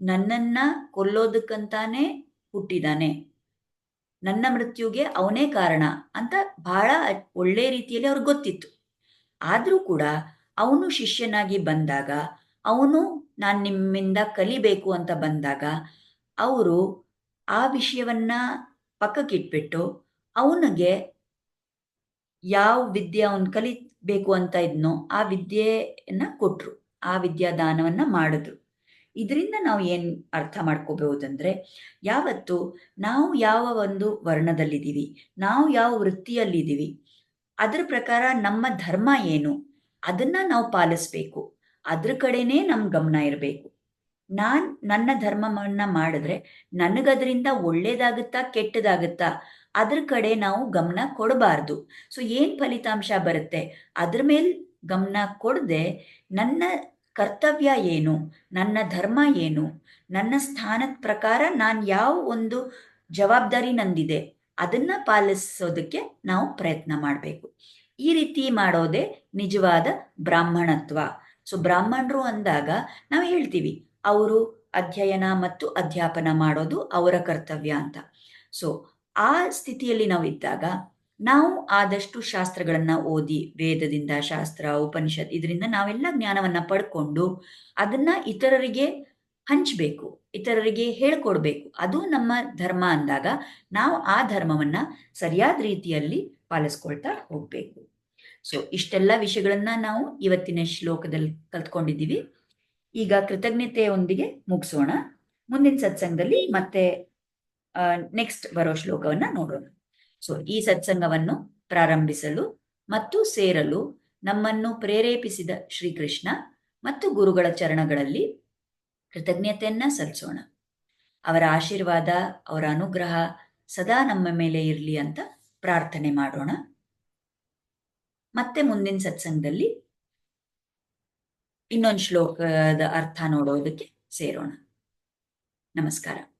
Speaker 1: ನನ್ನನ್ನ ಕೊಲ್ಲೋದಕ್ಕಂತಾನೆ ಹುಟ್ಟಿದಾನೆ. ನನ್ನ ಮೃತ್ಯುಗೆ ಅವನೇ ಕಾರಣ ಅಂತ ಬಹಳ ಒಳ್ಳೆ ರೀತಿಯಲ್ಲಿ ಅವ್ರಿಗೆ ಗೊತ್ತಿತ್ತು. ಆದರೂ ಕೂಡ ಅವನು ಶಿಷ್ಯನಾಗಿ ಬಂದಾಗ ಅವನು ನಾನು ನಿಮ್ಮಿಂದ ಕಲಿಬೇಕು ಅಂತ ಬಂದಾಗ ಅವರು ಆ ವಿಷಯವನ್ನ ಪಕ್ಕಕ್ಕಿಟ್ಬಿಟ್ಟು ಅವನಿಗೆ ಯಾವ ವಿದ್ಯೆ ಅವನು ಕಲಿಬೇಕು ಅಂತ ಇದ್ನೋ ಆ ವಿದ್ಯೆಯನ್ನ ಕೊಟ್ಟರು ಆ ವಿದ್ಯಾದಾನವನ್ನ ಮಾಡಿದ್ರು. ಇದರಿಂದ ನಾವು ಏನು ಅರ್ಥ ಮಾಡ್ಕೋಬಹುದಂದ್ರೆ ಯಾವತ್ತು ನಾವು ಯಾವ ಒಂದು ವರ್ಣದಲ್ಲಿದ್ದೀವಿ, ನಾವು ಯಾವ ವೃತ್ತಿಯಲ್ಲಿದ್ದೀವಿ, ಅದರ ಪ್ರಕಾರ ನಮ್ಮ ಧರ್ಮ ಏನು, ಅದನ್ನ ನಾವು ಪಾಲಿಸ್ಬೇಕು. ಅದ್ರ ಕಡೆನೇ ನಮ್ಮ ಗಮನ ಇರಬೇಕು. ನಾನ್ ನನ್ನ ಧರ್ಮವನ್ನ ಮಾಡಿದ್ರೆ ನನಗದರಿಂದ ಒಳ್ಳೇದಾಗುತ್ತಾ ಕೆಟ್ಟದಾಗುತ್ತಾ ಅದ್ರ ಕಡೆ ನಾವು ಗಮನ ಕೊಡಬಾರ್ದು. ಸೊ ಏನ್ ಫಲಿತಾಂಶ ಬರುತ್ತೆ? ಅದ್ರ ಮೇಲೆ ಗಮನ ಕೊಡದೆ ನನ್ನ ಕರ್ತವ್ಯ ಏನು? ನನ್ನ ಧರ್ಮ ಏನು? ನನ್ನ ಸ್ಥಾನದ ಪ್ರಕಾರ ನಾನು ಯಾವ ಒಂದು ಜವಾಬ್ದಾರಿ ನಂದಿದೆ? ಅದನ್ನ ಪಾಲಿಸೋದಕ್ಕೆ ನಾವು ಪ್ರಯತ್ನ ಮಾಡಬೇಕು. ಈ ರೀತಿ ಮಾಡೋದೇ ನಿಜವಾದ ಬ್ರಾಹ್ಮಣತ್ವ. ಸೊ ಬ್ರಾಹ್ಮಣರು ಅಂದಾಗ ನಾವು ಹೇಳ್ತೀವಿ, ಅವರು ಅಧ್ಯಯನ ಮತ್ತು ಅಧ್ಯಾಪನ ಮಾಡೋದು ಅವರ ಕರ್ತವ್ಯ ಅಂತ. ಸೊ ಆ ಸ್ಥಿತಿಯಲ್ಲಿ ನಾವು ಇದ್ದಾಗ ನಾವು ಆದಷ್ಟು ಶಾಸ್ತ್ರಗಳನ್ನ ಓದಿ, ವೇದದಿಂದ ಶಾಸ್ತ್ರ, ಉಪನಿಷತ್ ಇದರಿಂದ ನಾವೆಲ್ಲ ಜ್ಞಾನವನ್ನ ಪಡ್ಕೊಂಡು ಅದನ್ನ ಇತರರಿಗೆ ಹಂಚಬೇಕು, ಇತರರಿಗೆ ಹೇಳ್ಕೊಡ್ಬೇಕು. ಅದು ನಮ್ಮ ಧರ್ಮ ಅಂದಾಗ ನಾವು ಆ ಧರ್ಮವನ್ನ ಸರಿಯಾದ ರೀತಿಯಲ್ಲಿ ಪಾಲಿಸ್ಕೊಳ್ತಾ ಹೋಗ್ಬೇಕು. ಸೊ ಇಷ್ಟೆಲ್ಲ ವಿಷಯಗಳನ್ನ ನಾವು ಇವತ್ತಿನ ಶ್ಲೋಕದಲ್ಲಿ ಕಲ್ತ್ಕೊಂಡಿದ್ದೀವಿ. ಈಗ ಕೃತಜ್ಞತೆಯೊಂದಿಗೆ ಮುಗಿಸೋಣ. ಮುಂದಿನ ಸತ್ಸಂಗದಲ್ಲಿ ಮತ್ತೆ ನೆಕ್ಸ್ಟ್ ಬರೋ ಶ್ಲೋಕವನ್ನ ನೋಡೋಣ. ಸೊ ಈ ಸತ್ಸಂಗವನ್ನು ಪ್ರಾರಂಭಿಸಲು ಮತ್ತು ಸೇರಲು ನಮ್ಮನ್ನು ಪ್ರೇರೇಪಿಸಿದ ಶ್ರೀಕೃಷ್ಣ ಮತ್ತು ಗುರುಗಳ ಚರಣಗಳಲ್ಲಿ ಕೃತಜ್ಞತೆಯನ್ನ ಸಲ್ಲಿಸೋಣ. ಅವರ ಆಶೀರ್ವಾದ, ಅವರ ಅನುಗ್ರಹ ಸದಾ ನಮ್ಮ ಮೇಲೆ ಇರಲಿ ಅಂತ ಪ್ರಾರ್ಥನೆ ಮಾಡೋಣ. ಮತ್ತೆ ಮುಂದಿನ ಸತ್ಸಂಗದಲ್ಲಿ ಇನ್ನೊಂದು ಶ್ಲೋಕದ ಅರ್ಥ ನೋಡೋದಕ್ಕೆ ಸೇರೋಣ. ನಮಸ್ಕಾರ.